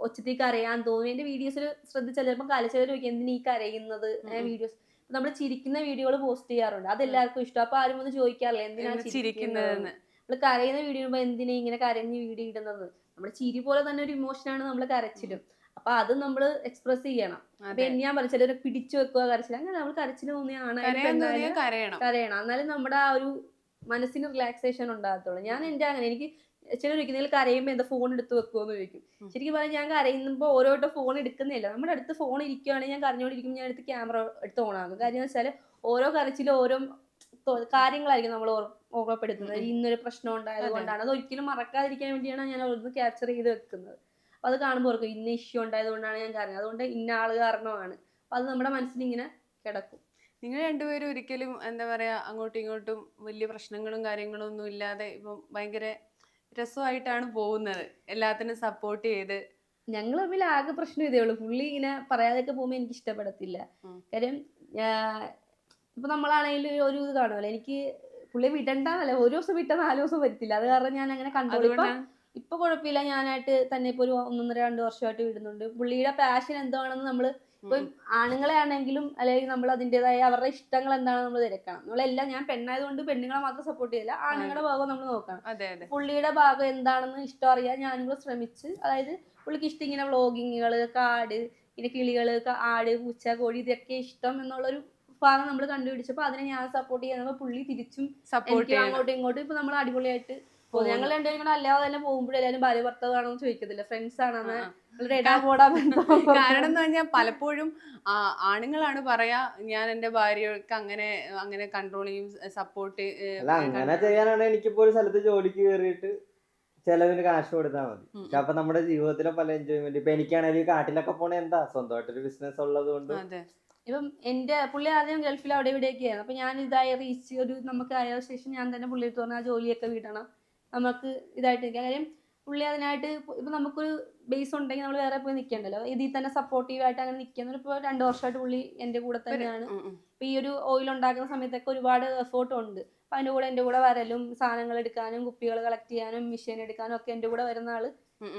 ഒച്ചത്തേക്ക് അറിയാൻ തോന്നും. എന്റെ വീഡിയോസിൽ ശ്രദ്ധിച്ചാൽ ചിലപ്പോൾ കലച്ചവർ ചോദിക്കും എന്തിനാ ഈ കരയുന്നത്. വീഡിയോസ് നമ്മൾ ചിരിക്കുന്ന വീഡിയോകൾ പോസ്റ്റ് ചെയ്യാറുണ്ട്. അതെല്ലാവർക്കും ഇഷ്ടം. അപ്പൊ ആരും ഒന്ന് ചോദിക്കാറില്ല എന്തിനാണ് ചിരിക്കുന്നത്? ചിരിക്കുന്നതെന്ന്? നമ്മൾ കരയുന്ന വീഡിയോ എന്തിനാ ഇങ്ങനെ കരഞ്ഞ് വീഡിയോ ഇടുന്നത്? നമ്മുടെ ചിരി പോലെ തന്നെ ഒരു ഇമോഷനാണ് നമ്മൾ കരച്ചിലും. അപ്പൊ അത് നമ്മൾ എക്സ്പ്രസ് ചെയ്യണം. അപ്പൊ എന്നെ ഞാൻ പറഞ്ഞു ചിലരെ പിടിച്ചു വെക്കുക കരച്ചിൽ അങ്ങനെ നമ്മൾ കരച്ചിൽ തോന്നിയാണ്. കരയണം. കരയണം. എന്നാലും നമ്മുടെ ആ ഒരു മനസ്സിന് റിലാക്സേഷൻ ഉണ്ടാകത്തുള്ളൂ. ഞാൻ എന്റെ അങ്ങനെ എനിക്ക് ചിലർ നിങ്ങൾ കരയുമ്പോൾ എന്താ ഫോൺ എടുത്ത് വെക്കുമെന്ന് ചോദിക്കും. ശരിക്കും പറഞ്ഞാൽ ഞാൻ കരയുമ്പോൾ ഓരോ വട്ടം ഫോൺ എടുക്കുന്നില്ല. നമ്മുടെ അടുത്ത് ഫോൺ ഇരിക്കുകയാണെങ്കിൽ ഞാൻ കരഞ്ഞോണ്ടിരിക്കുമ്പോൾ ഞാൻ എടുത്ത് ക്യാമറ എടുത്ത് ഓണാകും കാര്യം എന്ന് വെച്ചാൽ ഓരോ കരച്ചിലും ഓരോ കാര്യങ്ങളായിരിക്കും നമ്മൾ ഓർമ്മപ്പെടുത്തുന്നത്. ഇന്നൊരു പ്രശ്നം ഉണ്ടായത് കൊണ്ടാണ്. അത് ഒരിക്കലും മറക്കാതിരിക്കാൻ വേണ്ടിയാണ് ഞാൻ ഓരോന്ന് ക്യാപ്ചർ ചെയ്ത് വെക്കുന്നത്. അപ്പൊ അത് കാണുമ്പോൾ ഓർക്കും ഇന്ന ഇഷ്യൂ ഉണ്ടായത് കൊണ്ടാണ് ഞാൻ കരഞ്ഞത്. അതുകൊണ്ട് ഇന്ന ആൾ കാരണമാണ്. അപ്പൊ അത് നമ്മുടെ മനസ്സിൽ ഇങ്ങനെ കിടക്കും. നിങ്ങൾ രണ്ടുപേരും ഒരിക്കലും എന്താ പറയാ അങ്ങോട്ടും ഇങ്ങോട്ടും വലിയ പ്രശ്നങ്ങളും കാര്യങ്ങളും ഒന്നും ഇല്ലാതെ ഇപ്പം ഭയങ്കര രസമായിട്ടാണ് പോകുന്നത്. എല്ലാത്തിനും സപ്പോർട്ട് ചെയ്ത്. ഞങ്ങൾ തമ്മിൽ ആകെ പ്രശ്നം ഇതേ ഉള്ളൂ. പുള്ളി ഇങ്ങനെ പറയാതൊക്കെ പോകുമ്പോൾ എനിക്ക് ഇഷ്ടപ്പെടത്തില്ല. കാര്യം ഇപ്പൊ നമ്മളാണെങ്കിൽ ഒരു ഇത് കാണുമല്ലോ. എനിക്ക് പുള്ളി വിടണ്ടെന്നല്ല ഒരു ദിവസം വിട്ട നാല് ദിവസം വരത്തില്ല അത് കാരണം ഞാൻ അങ്ങനെ അതുകൊണ്ടാണ് ഇപ്പൊ കുഴപ്പമില്ല. ഞാനായിട്ട് തന്നെ ഇപ്പൊ ഒരു ഒന്നൊന്നര രണ്ട് വർഷമായിട്ട് വിടുന്നുണ്ട്. പുള്ളിയുടെ പാഷൻ എന്താണെന്ന് നമ്മൾ ഇപ്പൊ ആണുങ്ങളെ ആണെങ്കിലും അല്ലെങ്കിൽ നമ്മൾ അതിന്റെതായ അവരുടെ ഇഷ്ടങ്ങൾ എന്താണെന്ന് നമ്മൾ തിരക്കണം. നമ്മളെല്ലാം ഞാൻ പെണ്ണായതുകൊണ്ട് പെണ്ണുങ്ങളെ മാത്രം സപ്പോർട്ട് ചെയ്യില്ല ആണുങ്ങളുടെ ഭാഗം നമ്മൾ നോക്കണം. പുള്ളിയുടെ ഭാഗം എന്താണെന്ന് ഇഷ്ടം അറിയാൻ ഞാനും കൂടെ ശ്രമിച്ച് അതായത് പുള്ളിക്ക് ഇഷ്ടം ഇങ്ങനെ വ്ളോഗിങ്ങുകൾ കാട് പിന്നെ കിളികൾ ആട് പൂച്ച കോഴി ഇതൊക്കെ ഇഷ്ടം എന്നുള്ളൊരു ഭാഗം നമ്മൾ കണ്ടുപിടിച്ചപ്പോൾ അതിനെ ഞാൻ സപ്പോർട്ട് ചെയ്യുന്നപ്പോൾ പുള്ളി തിരിച്ചും സപ്പോർട്ട് അങ്ങോട്ടും ഇങ്ങോട്ടും ഇപ്പൊ നമ്മൾ അടിപൊളിയായിട്ട്. ഞങ്ങൾ രണ്ടുപേരും കൂടെ അല്ലാതെ തന്നെ പോകുമ്പോഴും എല്ലാവരും ഭാര്യ ഭർത്താവാണെന്ന് ചോദിക്കത്തില്ല. ഫ്രണ്ട്സ് ആണെന്ന്. കാരണം എന്ന് പറഞ്ഞാൽ പലപ്പോഴും ആ, ആണുങ്ങളാണ് പറയാ ഞാൻ എന്റെ ഭാര്യക്ക് അങ്ങനെ അങ്ങനെ കൺട്രോൾ ചെയ്യും സപ്പോർട്ട് അല്ല അങ്ങനെ ചെയ്യാനാണ് എനിക്കിപ്പോ ഒരു സ്ഥലത്ത് ജോലിക്ക് കയറിയിട്ട് ചെലവിന് കാശ് കൊടുത്താൽ മതി. പക്ഷെ അപ്പൊ നമ്മുടെ ജീവിതത്തിലെ പല എൻജോയ്മെന്റ് ഇപ്പൊ എനിക്കാണെങ്കിൽ കാട്ടിലൊക്കെ പോണേ എന്താ? സ്വന്തമായിട്ടൊരു ബിസിനസ് ഉള്ളത് കൊണ്ട്. അതെ. ഇപ്പം എന്റെ പുള്ളി ആദ്യം ഗൾഫിൽ അവിടെ ഇവിടെയൊക്കെ ആയിരുന്നു അപ്പൊ ഞാൻ ഇതായി റീച്ച് ഒരു നമുക്ക് ആയ ശേഷം ഞാൻ തന്നെ പുള്ളി അടുത്ത് പറഞ്ഞ ആ ജോലിയൊക്കെ വിടണം. നമുക്ക് ഇതായിട്ട് നിൽക്കാം കാര്യം പുള്ളി അതിനായിട്ട് ഇപ്പൊ നമുക്കൊരു ബേസ് ഉണ്ടെങ്കിൽ നമ്മൾ വേറെ പോയി നിൽക്കണ്ടല്ലോ ഇതിൽ തന്നെ സപ്പോർട്ടീവ് ആയിട്ട് അങ്ങനെ നിൽക്കുന്നത് ഇപ്പോൾ രണ്ട് വർഷമായിട്ട് പുള്ളി എന്റെ കൂടെ തന്നെയാണ്. ഉം. ഈ ഒരു ഓയിൽ ഉണ്ടാക്കുന്ന സമയത്തൊക്കെ ഒരുപാട് എഫേർട്ട് ഉണ്ട്. അപ്പം അതിന്റെ കൂടെ എന്റെ കൂടെ വരലും സാധനങ്ങൾ എടുക്കാനും കുപ്പികൾ കളക്ട് ചെയ്യാനും മെഷീൻ എടുക്കാനും ഒക്കെ എന്റെ കൂടെ വരുന്ന ആൾ.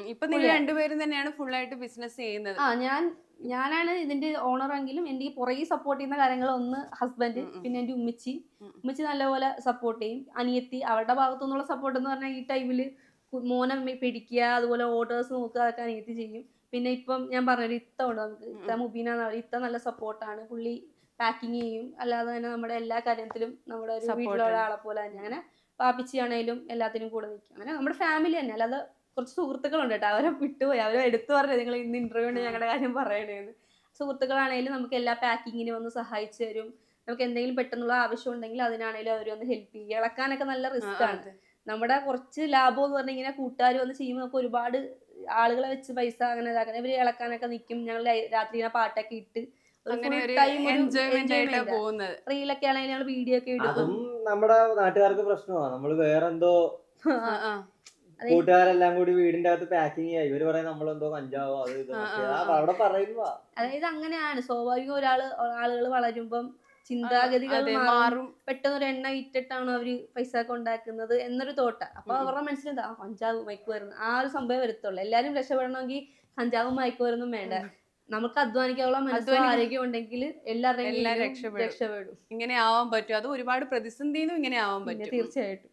ഇപ്പൊ നിങ്ങൾ രണ്ടുപേരും തന്നെയാണ് ഫുൾ ആയിട്ട് ബിസിനസ് ചെയ്യുന്നത്. ആ ഞാൻ ഞാനാണ് ഇതിന്റെ ഓണർ എങ്കിലും എനിക്ക് ഈ പുറകെ സപ്പോർട്ട് ചെയ്യുന്ന കാര്യങ്ങൾ ഒന്ന് ഹസ്ബൻഡ്. പിന്നെ എന്റെ ഉമ്മച്ചി. ഉമ്മച്ചി നല്ലപോലെ സപ്പോർട്ട് ചെയ്യും. അനിയത്തി അവരുടെ ഭാഗത്തു നിന്നുള്ള സപ്പോർട്ട് എന്ന് പറഞ്ഞാൽ ഈ ടൈമിൽ മോനെ പിടിക്കുക അതുപോലെ ഓർഡേഴ്സ് നോക്കുക അതൊക്കെ അനിയത്തി ചെയ്യും. പിന്നെ ഇപ്പം ഞാൻ പറഞ്ഞൊരു ഇത്ത ഉണ്ട് നമുക്ക്. ഇത്ത മുബീന ഇത്ത നല്ല സപ്പോർട്ടാണ് പുള്ളി പാക്കിങ് ചെയ്യും. അല്ലാതെ തന്നെ നമ്മുടെ എല്ലാ കാര്യത്തിലും നമ്മുടെ ഒരു വീട്ടിലുള്ള ആളെ പോലെ തന്നെ. അങ്ങനെ പാപ്പിച്ചി ആണേലും എല്ലാത്തിനും കൂടെ നിൽക്കും അങ്ങനെ നമ്മുടെ ഫാമിലി തന്നെ. അല്ലാതെ കുറച്ച് സുഹൃത്തുക്കളുണ്ട് കേട്ടോ. അവരെ വിട്ടുപോയി. അവരെ എടുത്തു പറഞ്ഞു നിങ്ങൾ ഇന്ന് ഇന്റർവ്യൂ ഉണ്ട് ഞങ്ങളുടെ കാര്യം പറയണേന്ന്. സുഹൃത്തുക്കളാണെങ്കിലും നമുക്ക് എല്ലാ പാക്കിങ്ങിനും ഒന്ന് സഹായിച്ചു തരും. നമുക്ക് എന്തെങ്കിലും പെട്ടെന്നുള്ള ആവശ്യം ഉണ്ടെങ്കിൽ അതിനാണെങ്കിലും അവർ വന്ന് ഹെൽപ്പ് ചെയ്യും. ഇളക്കാനൊക്കെ നല്ല റിസ്ക് ആണ്. നമ്മുടെ കുറച്ച് ലാഭം എന്ന് പറഞ്ഞാൽ ഇങ്ങനെ കൂട്ടുകാർ വന്ന് ചെയ്യുമ്പോൾ നമുക്ക് ഒരുപാട് ആളുകളെ വെച്ച് പൈസ അങ്ങനെ ഇതാക്കാൻ ഇവർ ഇളക്കാനൊക്കെ നിൽക്കും ഞങ്ങൾ രാത്രി ഇങ്ങനെ പാട്ടൊക്കെ ഇട്ട് റീലൊക്കെ ആണെങ്കിൽ ഞങ്ങൾ വീഡിയോ ഒക്കെ ഇടും നമ്മുടെ നാട്ടുകാർക്ക് പ്രശ്നമാണ് നമ്മൾ വേറെന്തോ. കൂട്ടുകാരെല്ലാം കൂടി വീടിന്റെ അകത്ത് പാക്കിങ് ആയി ഇവർ പറയും നമ്മളെന്തോ കഞ്ചാവോ അത് ഇത് ആ, മറ്റേ. ആ, ആ, അവിടെ പറയുന്നതാ. അതായത് അങ്ങനെയാണ്. സ്വാഭാവികം ഒരാൾ ആളുകൾ വളരുമ്പം ചിന്താഗതികൾ അതെ മാറും. മാറും. പെട്ടെന്ന് ഒരു എണ്ണ വിറ്റിട്ടാണ് അവർ പൈസ ഒക്കെ ഉണ്ടാക്കുന്നത് എന്നൊരു തോട്ട. അപ്പൊ ഉം. അവരുടെ മനസ്സിലെന്താ? കഞ്ചാവ് മയക്കുമരുന്ന്. ആ ഒരു സംഭവം വരത്തുള്ളൂ. എല്ലാരും രക്ഷപ്പെടണമെങ്കിൽ കഞ്ചാവും മയക്കുമരുന്നും വേണ്ട. നമുക്ക് അധ്വാനിക്കാനുള്ള മനസ്സും ആരോഗ്യം ഉണ്ടെങ്കിൽ എല്ലാവരുടെയും എല്ലാം രക്ഷപ്പെടും. രക്ഷപ്പെടും. ഇങ്ങനെ ആവാൻ പറ്റും. അത് ഒരുപാട് പ്രതിസന്ധിന്നും ഇങ്ങനെ ആവാൻ പിന്നെ പറ്റും. തീർച്ചയായിട്ടും.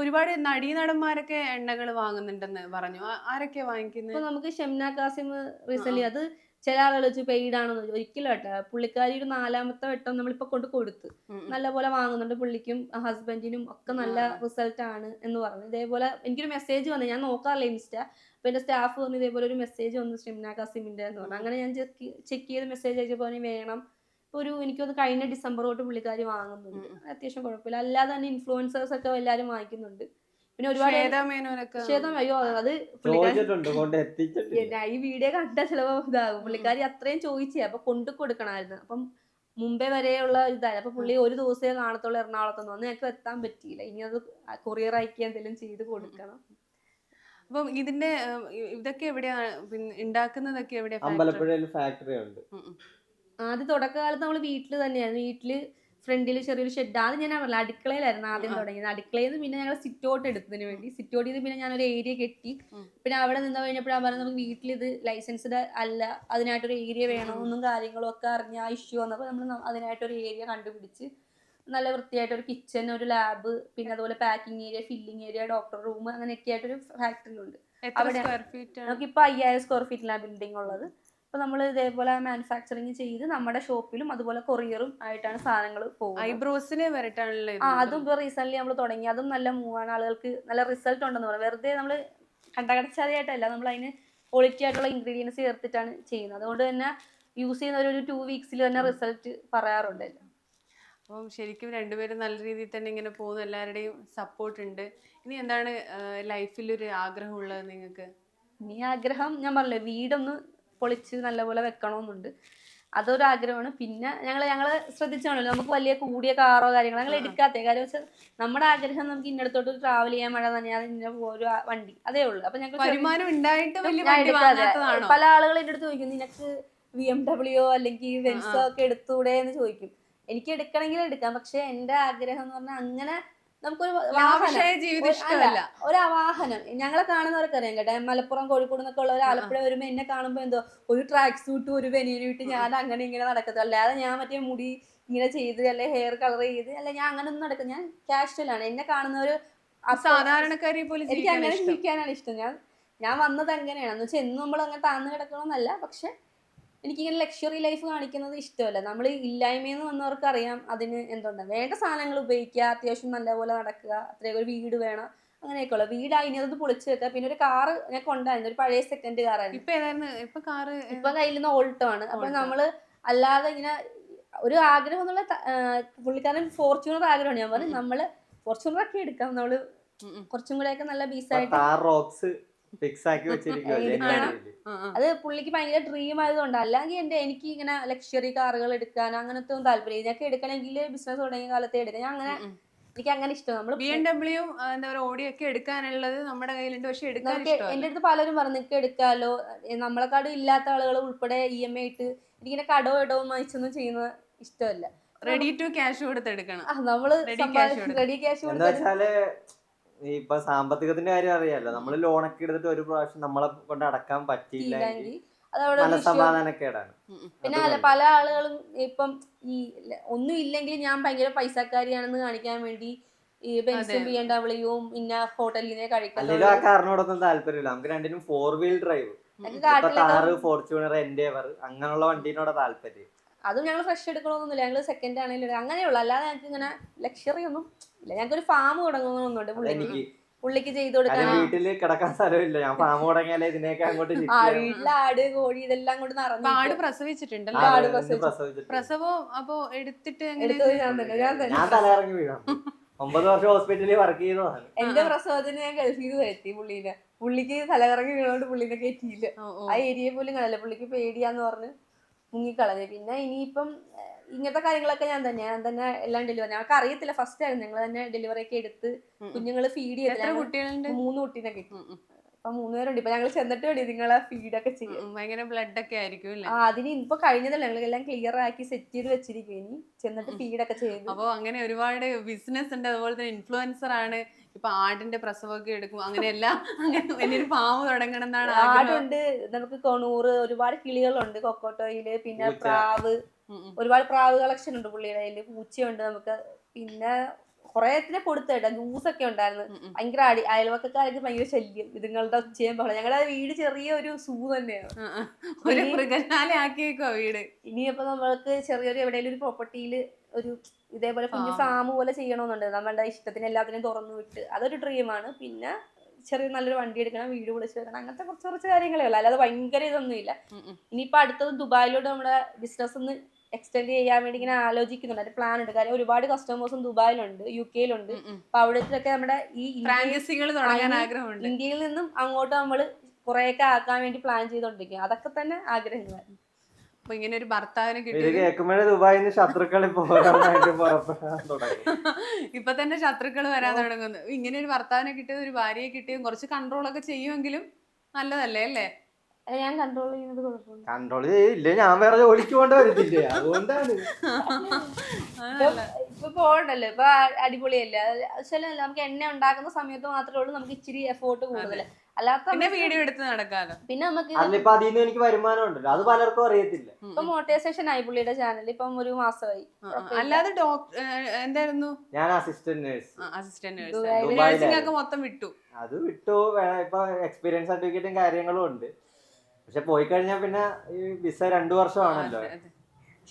ഒരുപാട് നടീനടന്മാരൊക്കെ എണ്ണകൾ വാങ്ങുന്നുണ്ടെന്ന് പറഞ്ഞു. ആരൊക്കെ ആരൊക്കെയാ ഇപ്പൊ വാങ്ങിക്കുന്നത് നമുക്ക് ഷംന കാസിം റീസെന്റ് അത് ചില ആളുകൾ വെച്ച് പെയ്ഡ് ആണെന്ന്. ഒരിക്കലും കേട്ടോ. പുള്ളിക്കാരി ഒരു നാലാമത്തെ വട്ടം നമ്മളിപ്പോ കൊണ്ട് കൊടുത്തു നല്ല പോലെ നല്ലപോലെ വാങ്ങുന്നുണ്ട് പുള്ളിക്കും ഹസ്ബൻഡിനും ഒക്കെ നല്ല റിസൾട്ട് ആണ് എന്ന് പറഞ്ഞു. ഇതേപോലെ എനിക്കൊരു മെസ്സേജ് വന്നു. ഞാൻ നോക്കാറില്ല ഇൻസ്റ്റ. അപ്പൊ എന്റെ സ്റ്റാഫ് വന്ന് ഇതേപോലെ ഒരു മെസ്സേജ് വന്നു ഷിംന കാസിമിന്റെ എന്ന് പറഞ്ഞു. അങ്ങനെ ഞാൻ ചെക്ക് ചെയ്ത് മെസ്സേജ് അയച്ചപ്പോൾ വേണം ഒരു എനിക്ക് എനിക്കൊന്ന് കഴിഞ്ഞ ഡിസംബർ തൊട്ട് പുള്ളിക്കാരി വാങ്ങുന്നുണ്ട്. അത്യാവശ്യം കുഴപ്പമില്ല. അല്ലാതെ തന്നെ ഇൻഫ്ലുവൻസേഴ്സ് ഒക്കെ എല്ലാരും വാങ്ങിക്കുന്നുണ്ട്. പിന്നെ ഒരുപാട് ശ്വേതം അയ്യോ അത് ഈ വീഡിയോ കണ്ട ചിലപ്പോ ഇതാകും. പുള്ളിക്കാരി അത്രയും ചോദിച്ചേ അപ്പൊ കൊണ്ടു കൊടുക്കണമായിരുന്നു അപ്പം മുംബൈ വരെയുള്ള ഇതായി. അപ്പൊ പുള്ളി ഒരു ദിവസമേ കാണത്തുള്ളൂ എറണാകുളത്തൊന്നും അന്ന് ഞങ്ങൾക്ക് എത്താൻ പറ്റിയില്ല. ഇനി അത് കൊറിയർ അയക്കുക എന്തെങ്കിലും ചെയ്ത് കൊടുക്കണം. അപ്പം ഇതിന്റെ ഇതൊക്കെ എവിടെയാണ്? ഉണ്ടാക്കുന്നതൊക്കെ എവിടെയാണ്? അമ്പലപ്പുഴയിൽ ഫാക്ടറി ഉണ്ട്. ആദ്യം തുടക്കകാലത്ത് നമ്മൾ വീട്ടിൽ തന്നെയായിരുന്നു. വീട്ടിൽ ഫ്രണ്ടിൽ ചെറിയൊരു ഷെഡ് ആദ്യം ഞാൻ പറഞ്ഞില്ല അടുക്കളയിലായിരുന്നു ആദ്യം തുടങ്ങിയത്. അടുക്കളയിൽ നിന്ന് പിന്നെ ഞങ്ങൾ സിറ്റ് ഔട്ട് എടുത്തതിന് വേണ്ടി. സിറ്റ് ഔട്ട് ചെയ്ത് പിന്നെ ഞാനൊരു ഏരിയ കെട്ടി. പിന്നെ അവിടെ നിന്ന് കഴിഞ്ഞപ്പോഴാണ് പറഞ്ഞത് നമുക്ക് വീട്ടിൽ ഇത് ലൈസൻസ്ഡ് അല്ല അതിനായിട്ടൊരു ഏരിയ വേണമെന്നും കാര്യങ്ങളും ഒക്കെ അറിഞ്ഞ ആ ഇഷ്യൂ വന്നപ്പോൾ നമ്മൾ അതിനായിട്ടൊരു ഏരിയ കണ്ടുപിടിച്ച് നല്ല വൃത്തിയായിട്ട് ഒരു കിച്ചൺ ഒരു ലാബ് പിന്നെ അതുപോലെ packing area filling area doctor room അങ്ങനെയൊക്കെ ആയിട്ടൊരു ഫാക്ടറി ഉണ്ട് അവിടെ- നമുക്കിപ്പോൾ അയ്യായിരം സ്ക്വയർ ഫീറ്റിലാണ് ബിൽഡിംഗ് ഉള്ളത്. അപ്പോൾ നമ്മൾ ഇതേപോലെ മാനുഫാക്ചറിങ് ചെയ്ത് നമ്മുടെ ഷോപ്പിലും അതുപോലെ കൊറിയറും ആയിട്ടാണ് സാധനങ്ങൾ പോകുന്നത്. ഐബ്രോസിന് വരട്ടാണല്ലോ. ആ അതും ഇപ്പോൾ റീസെന്റ് നമ്മൾ തുടങ്ങി. അതും നല്ല മൂവാണ്. ആളുകൾക്ക് നല്ല റിസൾട്ട് ഉണ്ടെന്ന് പറയാം. വെറുതെ നമ്മൾ കണ്ടകടച്ചാതെയായിട്ടല്ല. നമ്മൾ അതിന് ക്വാളിറ്റി ആയിട്ടുള്ള ഇൻഗ്രീഡിയൻസ് ചേർത്തിട്ടാണ് ചെയ്യുന്നത്. അതുകൊണ്ട് തന്നെ യൂസ് ചെയ്യുന്ന ഒരു ടു വീക്സിൽ തന്നെ റിസൾട്ട് പറയാറുണ്ട് അപ്പം ശരിക്കും രണ്ടുപേരും നല്ല രീതിയിൽ തന്നെ ഇങ്ങനെ പോകുന്നു. എല്ലാവരുടെയും സപ്പോർട്ട് ഉണ്ട്. ഇനി എന്താണ് ലൈഫിൽ ഒരു ആഗ്രഹം ഉള്ളത് നിങ്ങൾക്ക്? ഇനി ആഗ്രഹം ഞാൻ പറഞ്ഞില്ലേ വീടൊന്ന് പൊളിച്ച് നല്ലപോലെ വെക്കണമെന്നുണ്ട് അതൊരു ആഗ്രഹമാണ് പിന്നെ ഞങ്ങൾ ഞങ്ങൾ ശ്രദ്ധിച്ചാണല്ലോ. നമുക്ക് വലിയ കൂടിയ കാറോ കാര്യങ്ങളോ ഞങ്ങൾ എടുക്കാത്ത. കാര്യം വെച്ചാൽ നമ്മുടെ ആഗ്രഹം നമുക്ക് ഇന്നടത്തോട്ട് ട്രാവൽ ചെയ്യാൻ മഴ തന്നെയാണ് ഇന്ന ഒരു വണ്ടി. അതേ ഉള്ളൂ. അപ്പൊ ഞങ്ങൾക്ക് വരുമാനം ഉണ്ടായിട്ട്. പല ആളുകൾ എന്റെ അടുത്ത് ചോദിക്കും നിനക്ക് വി എം ഡബ്ല്യു അല്ലെങ്കിൽ വെൻസോ ഒക്കെ എടുത്തൂടെ? എന്ന് ചോദിക്കും. എനിക്ക് എടുക്കണമെങ്കിൽ എടുക്കാം. പക്ഷെ എന്റെ ആഗ്രഹം എന്ന് പറഞ്ഞാൽ അങ്ങനെ നമുക്കൊരു ഒരു- അവാഹനം ഞങ്ങളെ കാണുന്നവർക്ക് അറിയാം കേട്ടോ മലപ്പുറം കോഴിക്കോട് എന്നൊക്കെ ഉള്ള ഒരു ആലപ്പുഴ വരുമ്പോ എന്നെ കാണുമ്പോ എന്തോ ഒരു ട്രാക്ക് സൂട്ട് ഒരു ബനിയനും ഇട്ട് ഞാൻ അങ്ങനെ ഇങ്ങനെ നടക്കത്തു അല്ലാതെ ഞാൻ മറ്റേ മുടി ഇങ്ങനെ ചെയ്ത് അല്ലെ ഹെയർ കളർ ചെയ്ത് അല്ലെ ഞാൻ അങ്ങനെ ഒന്നും നടക്കും ഞാൻ കാഷ്വൽ ആണ്. എന്നെ കാണുന്നവര് ഒരു സാധാരണക്കാരെ പോലെ എനിക്ക് അങ്ങനെ ജീവിക്കാനാണ് ഇഷ്ടം. ഞാൻ ഞാൻ വന്നത് അങ്ങനെയാണ്. എന്ന് വെച്ചാൽ എന്നും നമ്മൾ അങ്ങനെ താഴ്ന്നു കിടക്കണമെന്നല്ല പക്ഷെ എനിക്കിങ്ങനെ ലക്ഷറി ലൈഫ് കാണിക്കുന്നത് ഇഷ്ടമല്ല. നമ്മൾ ഇല്ലായ്മയെന്ന് വന്നവർക്ക് അറിയാം അതിന് എന്തുണ്ട്. വേണ്ട സാധനങ്ങൾ ഉപയോഗിക്കുക അത്യാവശ്യം നല്ലപോലെ നടക്കുക അത്രയൊക്കെ ഒരു വീട് വേണം അങ്ങനെയൊക്കെ ഉള്ളു വീടായി ഇനി അത് പൊളിച്ചു വെക്കുക. പിന്നെ ഒരു കാറ് ഞാൻ കൊണ്ടായിരുന്നു. ഒരു പഴയ സെക്കൻഡ് കാറായിരുന്നു ഇപ്പൊ ഏതായിരുന്നു? ഇപ്പൊ കാറ് ഇപ്പൊ കയ്യിൽ നിന്ന് ഓൾട്ടോ ആണ്. അപ്പൊ നമ്മൾ അല്ലാതെ ഇങ്ങനെ ഒരു ആഗ്രഹം എന്നുള്ള പുള്ളിക്കാരൻ ഫോർച്യൂണർ ആഗ്രഹമാണ്. ഞാൻ പറഞ്ഞു നമ്മൾ ഫോർച്യൂണർ ഒക്കെ എടുക്കാം. നമ്മൾ. കുറച്ചും കൂടെ ഒക്കെ നല്ല ബീസായിട്ട് റോക്സ് ഫിക്സ് ആക്കി. അത് പുള്ളിക്ക് ഭയങ്കര ഡ്രീം ആയതുകൊണ്ട്. അല്ലെങ്കിൽ എന്റെ എനിക്ക് ഇങ്ങനെ ലക്ഷറി കാറുകൾ എടുക്കാൻ അങ്ങനത്തെ ഒന്നും താല്പര്യം ഇതൊക്കെ എടുക്കണമെങ്കിൽ ബിസിനസ് തുടങ്ങിയ കാലത്തെ എടുക്കാം. ഞാൻ അങ്ങനെ. എനിക്ക് അങ്ങനെ ഇഷ്ടം നമ്മൾ ബി എം ഡബ്ല്യു എന്താ പറയുക ഓഡിയോ ഒക്കെ എടുക്കാനുള്ളത് നമ്മുടെ കയ്യിലുണ്ട്. പക്ഷെ എടുക്കാൻ എന്റെ അടുത്ത് പലരും പറഞ്ഞു നിനക്ക് എടുക്കാലോ? നമ്മളെ കാട് ഇല്ലാത്ത ആളുകൾ ഉൾപ്പെടെ ഇ എം ഐ ഇട്ട് എനിക്കിങ്ങനെ കടവും ഇടവും വാങ്ങിച്ചൊന്നും ചെയ്യുന്ന ഇഷ്ടമല്ല. റെഡി ടു ക്യാഷ് കൊടുത്തെടുക്കണം. നമ്മൾ. റെഡി ക്യാഷ് ഈ ഇപ്പൊ സാമ്പത്തികത്തിന്റെ കാര്യം അറിയാലോ. നമ്മൾ ലോണൊക്കെ എടുത്തിട്ട് ഒരു പ്രാവശ്യം നമ്മളെ കൊണ്ട് അടക്കാൻ പറ്റിയില്ല. പിന്നെ അല്ല പല ആളുകളും ഇപ്പം ഈ ഒന്നും ഇല്ലെങ്കിൽ ഞാൻ ഭയങ്കര പൈസക്കാരിയാണെന്ന് കാണിക്കാൻ വേണ്ടി ഈ ബെൻസും ബി എം ഡബ്ല്യൂവും ഇന്ന ആ കാറിനോടൊന്നും താല്പര്യമില്ല. നമുക്ക് രണ്ടിനും four wheel drive Thar Fortuner Endeavour അങ്ങനെയുള്ള വണ്ടീനോടാ താല്പര്യം. അതും ഞങ്ങൾ ഫ്രഷ് എടുക്കണമെന്നൊന്നുമില്ല ഞങ്ങൾ സെക്കൻഡ് ആണെങ്കിലും അങ്ങനെയുള്ളൂ. അല്ലാതെ ഞങ്ങൾക്ക് ഇങ്ങനെ ലക്ഷറി ഒന്നും ഇല്ല. ഞങ്ങൾക്ക് ഒരു ഫാം തുടങ്ങണമെന്നുണ്ട് പുള്ളിക്ക് പുള്ളിക്ക് ചെയ്തു കൊടുക്കാൻ വീട്ടിൽ കിടക്കാൻ സ്ഥലമില്ല. ഞാൻ ഫാം തുടങ്ങിയാലേ ഇതിനേക്ക് അങ്ങോട്ട് ആ വീട്ടിലെ ആട് കോഴി ഇതെല്ലാം കൊണ്ട് അപ്പൊ ആട് നിറഞ്ഞു പ്രസവിച്ചിട്ടുണ്ടല്ലോ? ആട് പ്രസവിച്ചു. പ്രസവം അപ്പോ എടുത്തിട്ട് ഞാൻ തന്നെ ഞാൻ തന്നെ. ഞാൻ തലയിറങ്ങി വീഴാം. ഒമ്പത് വർഷം ഹോസ്പിറ്റലിൽ വർക്ക് ചെയ്തതാണ് എന്റെ പ്രസവത്തിന് ഞാൻ ഗൾഫിൽ നിന്ന് വരുത്തി പുള്ളീനെ. പുള്ളിക്ക് തലകറങ്ങി വീണോണ്ട് പുള്ളീനെ കയറ്റിയില്ല. ആ ഏരിയ പോലും കാണല്ല പുള്ളിക്ക് പേടിയാന്ന് പറഞ്ഞ് മുങ്ങിക്കളഞ്ഞു. പിന്നെ ഇനിയിപ്പം ഇങ്ങനത്തെ കാര്യങ്ങളൊക്കെ ഞാൻ തന്നെ ഞാൻ തന്നെ എല്ലാം ഡെലിവറി ഞങ്ങൾക്ക് അറിയത്തില്ല ഫസ്റ്റ് ആയിരുന്നു. ഞങ്ങൾ തന്നെ ഡെലിവറി ഒക്കെ എടുത്ത് ഉം. ഫീഡ് ചെയ്തില്ല കുട്ടികളുണ്ട്? മൂന്ന് കുട്ടീനെ കിട്ടി. അപ്പൊ മൂന്ന് പേരുണ്ട്. ഇപ്പൊ ഞങ്ങൾ ചെന്നിട്ട് വേണ്ടി നിങ്ങളെ ഫീഡൊക്കെ ചെയ്യും ഭയങ്കര ബ്ലഡ് ഒക്കെ ആയിരിക്കും ആ അതിന് ഇപ്പൊ കഴിഞ്ഞതല്ല. ഞങ്ങൾ എല്ലാം ക്ലിയർ ആക്കി സെറ്റ് ചെയ്ത് വെച്ചിരിക്കും ഇനി. ചെന്നിട്ട് ഫീഡൊക്കെ ചെയ്യുന്നു അപ്പൊ അങ്ങനെ ഒരുപാട് ബിസിനസ് ഉണ്ട്. അതുപോലെ തന്നെ ഇൻഫ്ലുവൻസർ ആണ്. ഇപ്പൊ ആടിന്റെ പ്രസവമൊക്കെ എടുക്കും അങ്ങനെയെല്ലാം അങ്ങനെ വലിയൊരു ഫാം തുടങ്ങണം എന്നാണ് ആടുണ്ട് നമുക്ക് കൊണൂറ് ഒരുപാട് കിളികളുണ്ട് കൊക്കോട്ടോയിൽ പിന്നെ പ്രാവ്. ഒരുപാട് പ്രാവ് കളക്ഷൻ ഉണ്ട് പുള്ളിയുടെ കയ്യിൽ പൂച്ചയുണ്ട് നമുക്ക്. പിന്നെ കുറേത്തിനെ കൊടുത്തേട്ടാ ജ്യൂസൊക്കെ ഉണ്ടായിരുന്നു. ഉം, ഉം. ഭയങ്കര അടി അയൽവക്കക്കാർക്ക് ഭയങ്കര ശല്യം ഇതുങ്ങളുടെ ഒച്ചയും ബഹളം. ഞങ്ങളുടെ വീട് ചെറിയ ഒരു സൂ തന്നെയാണ്. ഒരു മൃഗശാല ആക്കിയേക്കോ വീട്. ഇനിയിപ്പോ നമ്മൾക്ക് ചെറിയൊരു എവിടെയെങ്കിലും ഒരു പ്രോപ്പർട്ടിയിൽ ഒരു ഇതേപോലെ കുഞ്ഞു. ഫാം പോലെ ചെയ്യണമെന്നുണ്ട് നമ്മളുടെ ഇഷ്ടത്തിന് എല്ലാത്തിനും തുറന്നു വിട്ട് അതൊരു ഡ്രീമാണ് പിന്നെ ചെറിയ നല്ലൊരു വണ്ടി എടുക്കണം വീട് വിളിച്ച് വെക്കണം അങ്ങനത്തെ കുറച്ച് കുറച്ച് കാര്യങ്ങളേ ഉള്ളൂ. അല്ലാതെ ഭയങ്കര ഇതൊന്നുമില്ല ഇനിയിപ്പോൾ അടുത്തത് ദുബായിലോട്ട് നമ്മുടെ ബിസിനസ് ഒന്ന് എക്സ്റ്റെൻഡ് ചെയ്യാൻ വേണ്ടി ഇങ്ങനെ ആലോചിക്കുന്നുണ്ട്. അതിന്റെ പ്ലാൻ ഉണ്ട്. കാര്യം ഒരുപാട് കസ്റ്റമേഴ്സും ദുബായിലുണ്ട് യു കെയിലുണ്ട്. അപ്പൊ അവിടത്തൊക്കെ നമ്മുടെ ഈ ഫ്രാഞ്ചൈസികൾ തുടങ്ങാൻ ആഗ്രഹമുണ്ട്. ഇന്ത്യയിൽ നിന്നും അങ്ങോട്ട് നമ്മൾ കുറെയൊക്കെ ആക്കാൻ വേണ്ടി പ്ലാൻ ചെയ്തോണ്ടിരിക്കും അതൊക്കെ തന്നെ ആഗ്രഹങ്ങളായിരുന്നു അപ്പൊ ഇങ്ങനെ ഒരു ഭർത്താവിനെ ഇത് കിട്ടിയത് കേൾക്കുമ്പോഴേ ദുബായിൽ നിന്ന് ശത്രുക്കളി പോകാനായിട്ട് പുറപ്പെടാൻ തുടങ്ങി. ഇപ്പൊ തന്നെ ശത്രുക്കൾ വരാൻ തുടങ്ങുന്നു. ഇങ്ങനെ ഒരു ഭർത്താവിനെ കിട്ടിയത് ഒരു ഭാര്യയെ കിട്ടിയും കുറച്ച് കൺട്രോൾ ഒക്കെ ചെയ്യുമെങ്കിലും നല്ലതല്ലേ അല്ലേ? ഞാൻ കൺട്രോൾ ചെയ്യുന്നത് കുഴപ്പമില്ല കൺട്രോൾ ചെയ്യില്ല ഞാൻ വേറെ ജോലിക്ക് പോകേണ്ട വരുന്നില്ലേ അതുകൊണ്ടാണ്. ഇപ്പൊ ഇപ്പൊ പോകണ്ടല്ലോ ഇപ്പൊ അടിപൊളിയല്ലേ? ചില നമുക്ക് എണ്ണ ഉണ്ടാക്കുന്ന സമയത്ത് മാത്രമേ ഉള്ളൂ നമുക്ക് ഇച്ചിരി എഫോർട്ട് കൂടുതൽ അല്ലാത്ത പിന്നെ വീഡിയോ എടുത്ത് നടക്കാലോ. പിന്നെ നമുക്ക് അതിലിപ്പോ അതിൽ നിന്ന് എനിക്ക് വരുമാനം ഉണ്ടല്ലോ അത് പലർക്കും അറിയത്തില്ല. ഉം, ഇപ്പൊ മോട്ടിവേഷൻ ആയി പുള്ളിയുടെ ചാനൽ ഇപ്പം ഒരു മാസമായി. അല്ലാതെ ഡോക്ടർ എന്തായിരുന്നു? ഞാൻ assistant nurse assistant nurse nursing ഒക്കെ മൊത്തം വിട്ടു. അത് വിട്ടു. ഇപ്പൊ എക്സ്പീരിയൻസ് സർട്ടിഫിക്കറ്റും കാര്യങ്ങളും ഉണ്ട്. പക്ഷെ പോയി കഴിഞ്ഞാൽ പിന്നെ ഈ വിസ രണ്ടു വർഷമാണല്ലോ.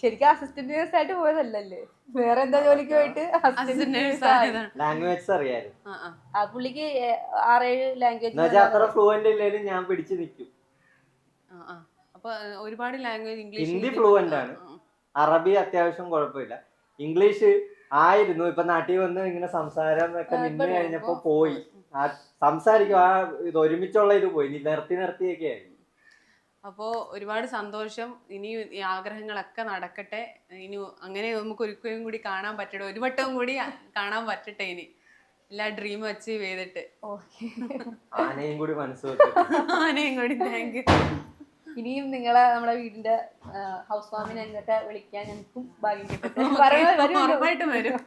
ശരിക്കും അസിസ്റ്റന്റ് നേഴ്സ് ആയിട്ട് പോയതല്ലല്ലേ? വേറെ എന്താ ജോലിക്ക് പോയിട്ട്? നേഴ്സ് നേഴ്സ് ആയി. ലാംഗ്വേജ് അറിയായിരുന്നു. ആ, പുള്ളിക്ക് ആറേഴ് ലാംഗ്വേജ് എന്ന് അത്ര ഫ്ലുവന്റ് ഇല്ലെങ്കിലും ഞാൻ പിടിച്ചു നിൽക്കും. അപ്പൊ ഒരുപാട് language English Hindi fluent fluent ആണ്. അറബി അത്യാവശ്യം കുഴപ്പമില്ല. ഇംഗ്ലീഷ് ആയിരുന്നു. ഇപ്പൊ നാട്ടിൽ വന്ന് ഇങ്ങനെ സംസാരം ഒക്കെ ആ, നിന്ന് കഴിഞ്ഞപ്പോ പോയി. ആ സംസാരിക്കും. ആ ഇത് ഒരുമിച്ചുള്ള ഇത് പോയി. ഇനി നിർത്തി നിർത്തിയൊക്കെ ആയി. അപ്പോൾ ഒരുപാട് സന്തോഷം. ഇനി ഈ ആഗ്രഹങ്ങളൊക്കെ നടക്കട്ടെ. ഇനി അങ്ങനെ നമുക്ക് ഒരിക്കലും കൂടി കാണാൻ പറ്റട്ടെ ഒരു വട്ടവും കൂടി കാണാൻ പറ്റട്ടെ ഇനി. എല്ലാ ഡ്രീം അച്ചീവ് ചെയ്തിട്ട്. ഓക്കെ. ആനയും കൂടി ആനയും കൂടി താങ്ക് ഇനിയും നിങ്ങളെ നമ്മുടെ വീടിന്റെ ഹൗസ് വാമിനെ എന്നിട്ട് വിളിക്കാൻ ഞങ്ങൾക്കും ഭാഗ്യം കിട്ടും. ഉറപ്പായിട്ടും വരും.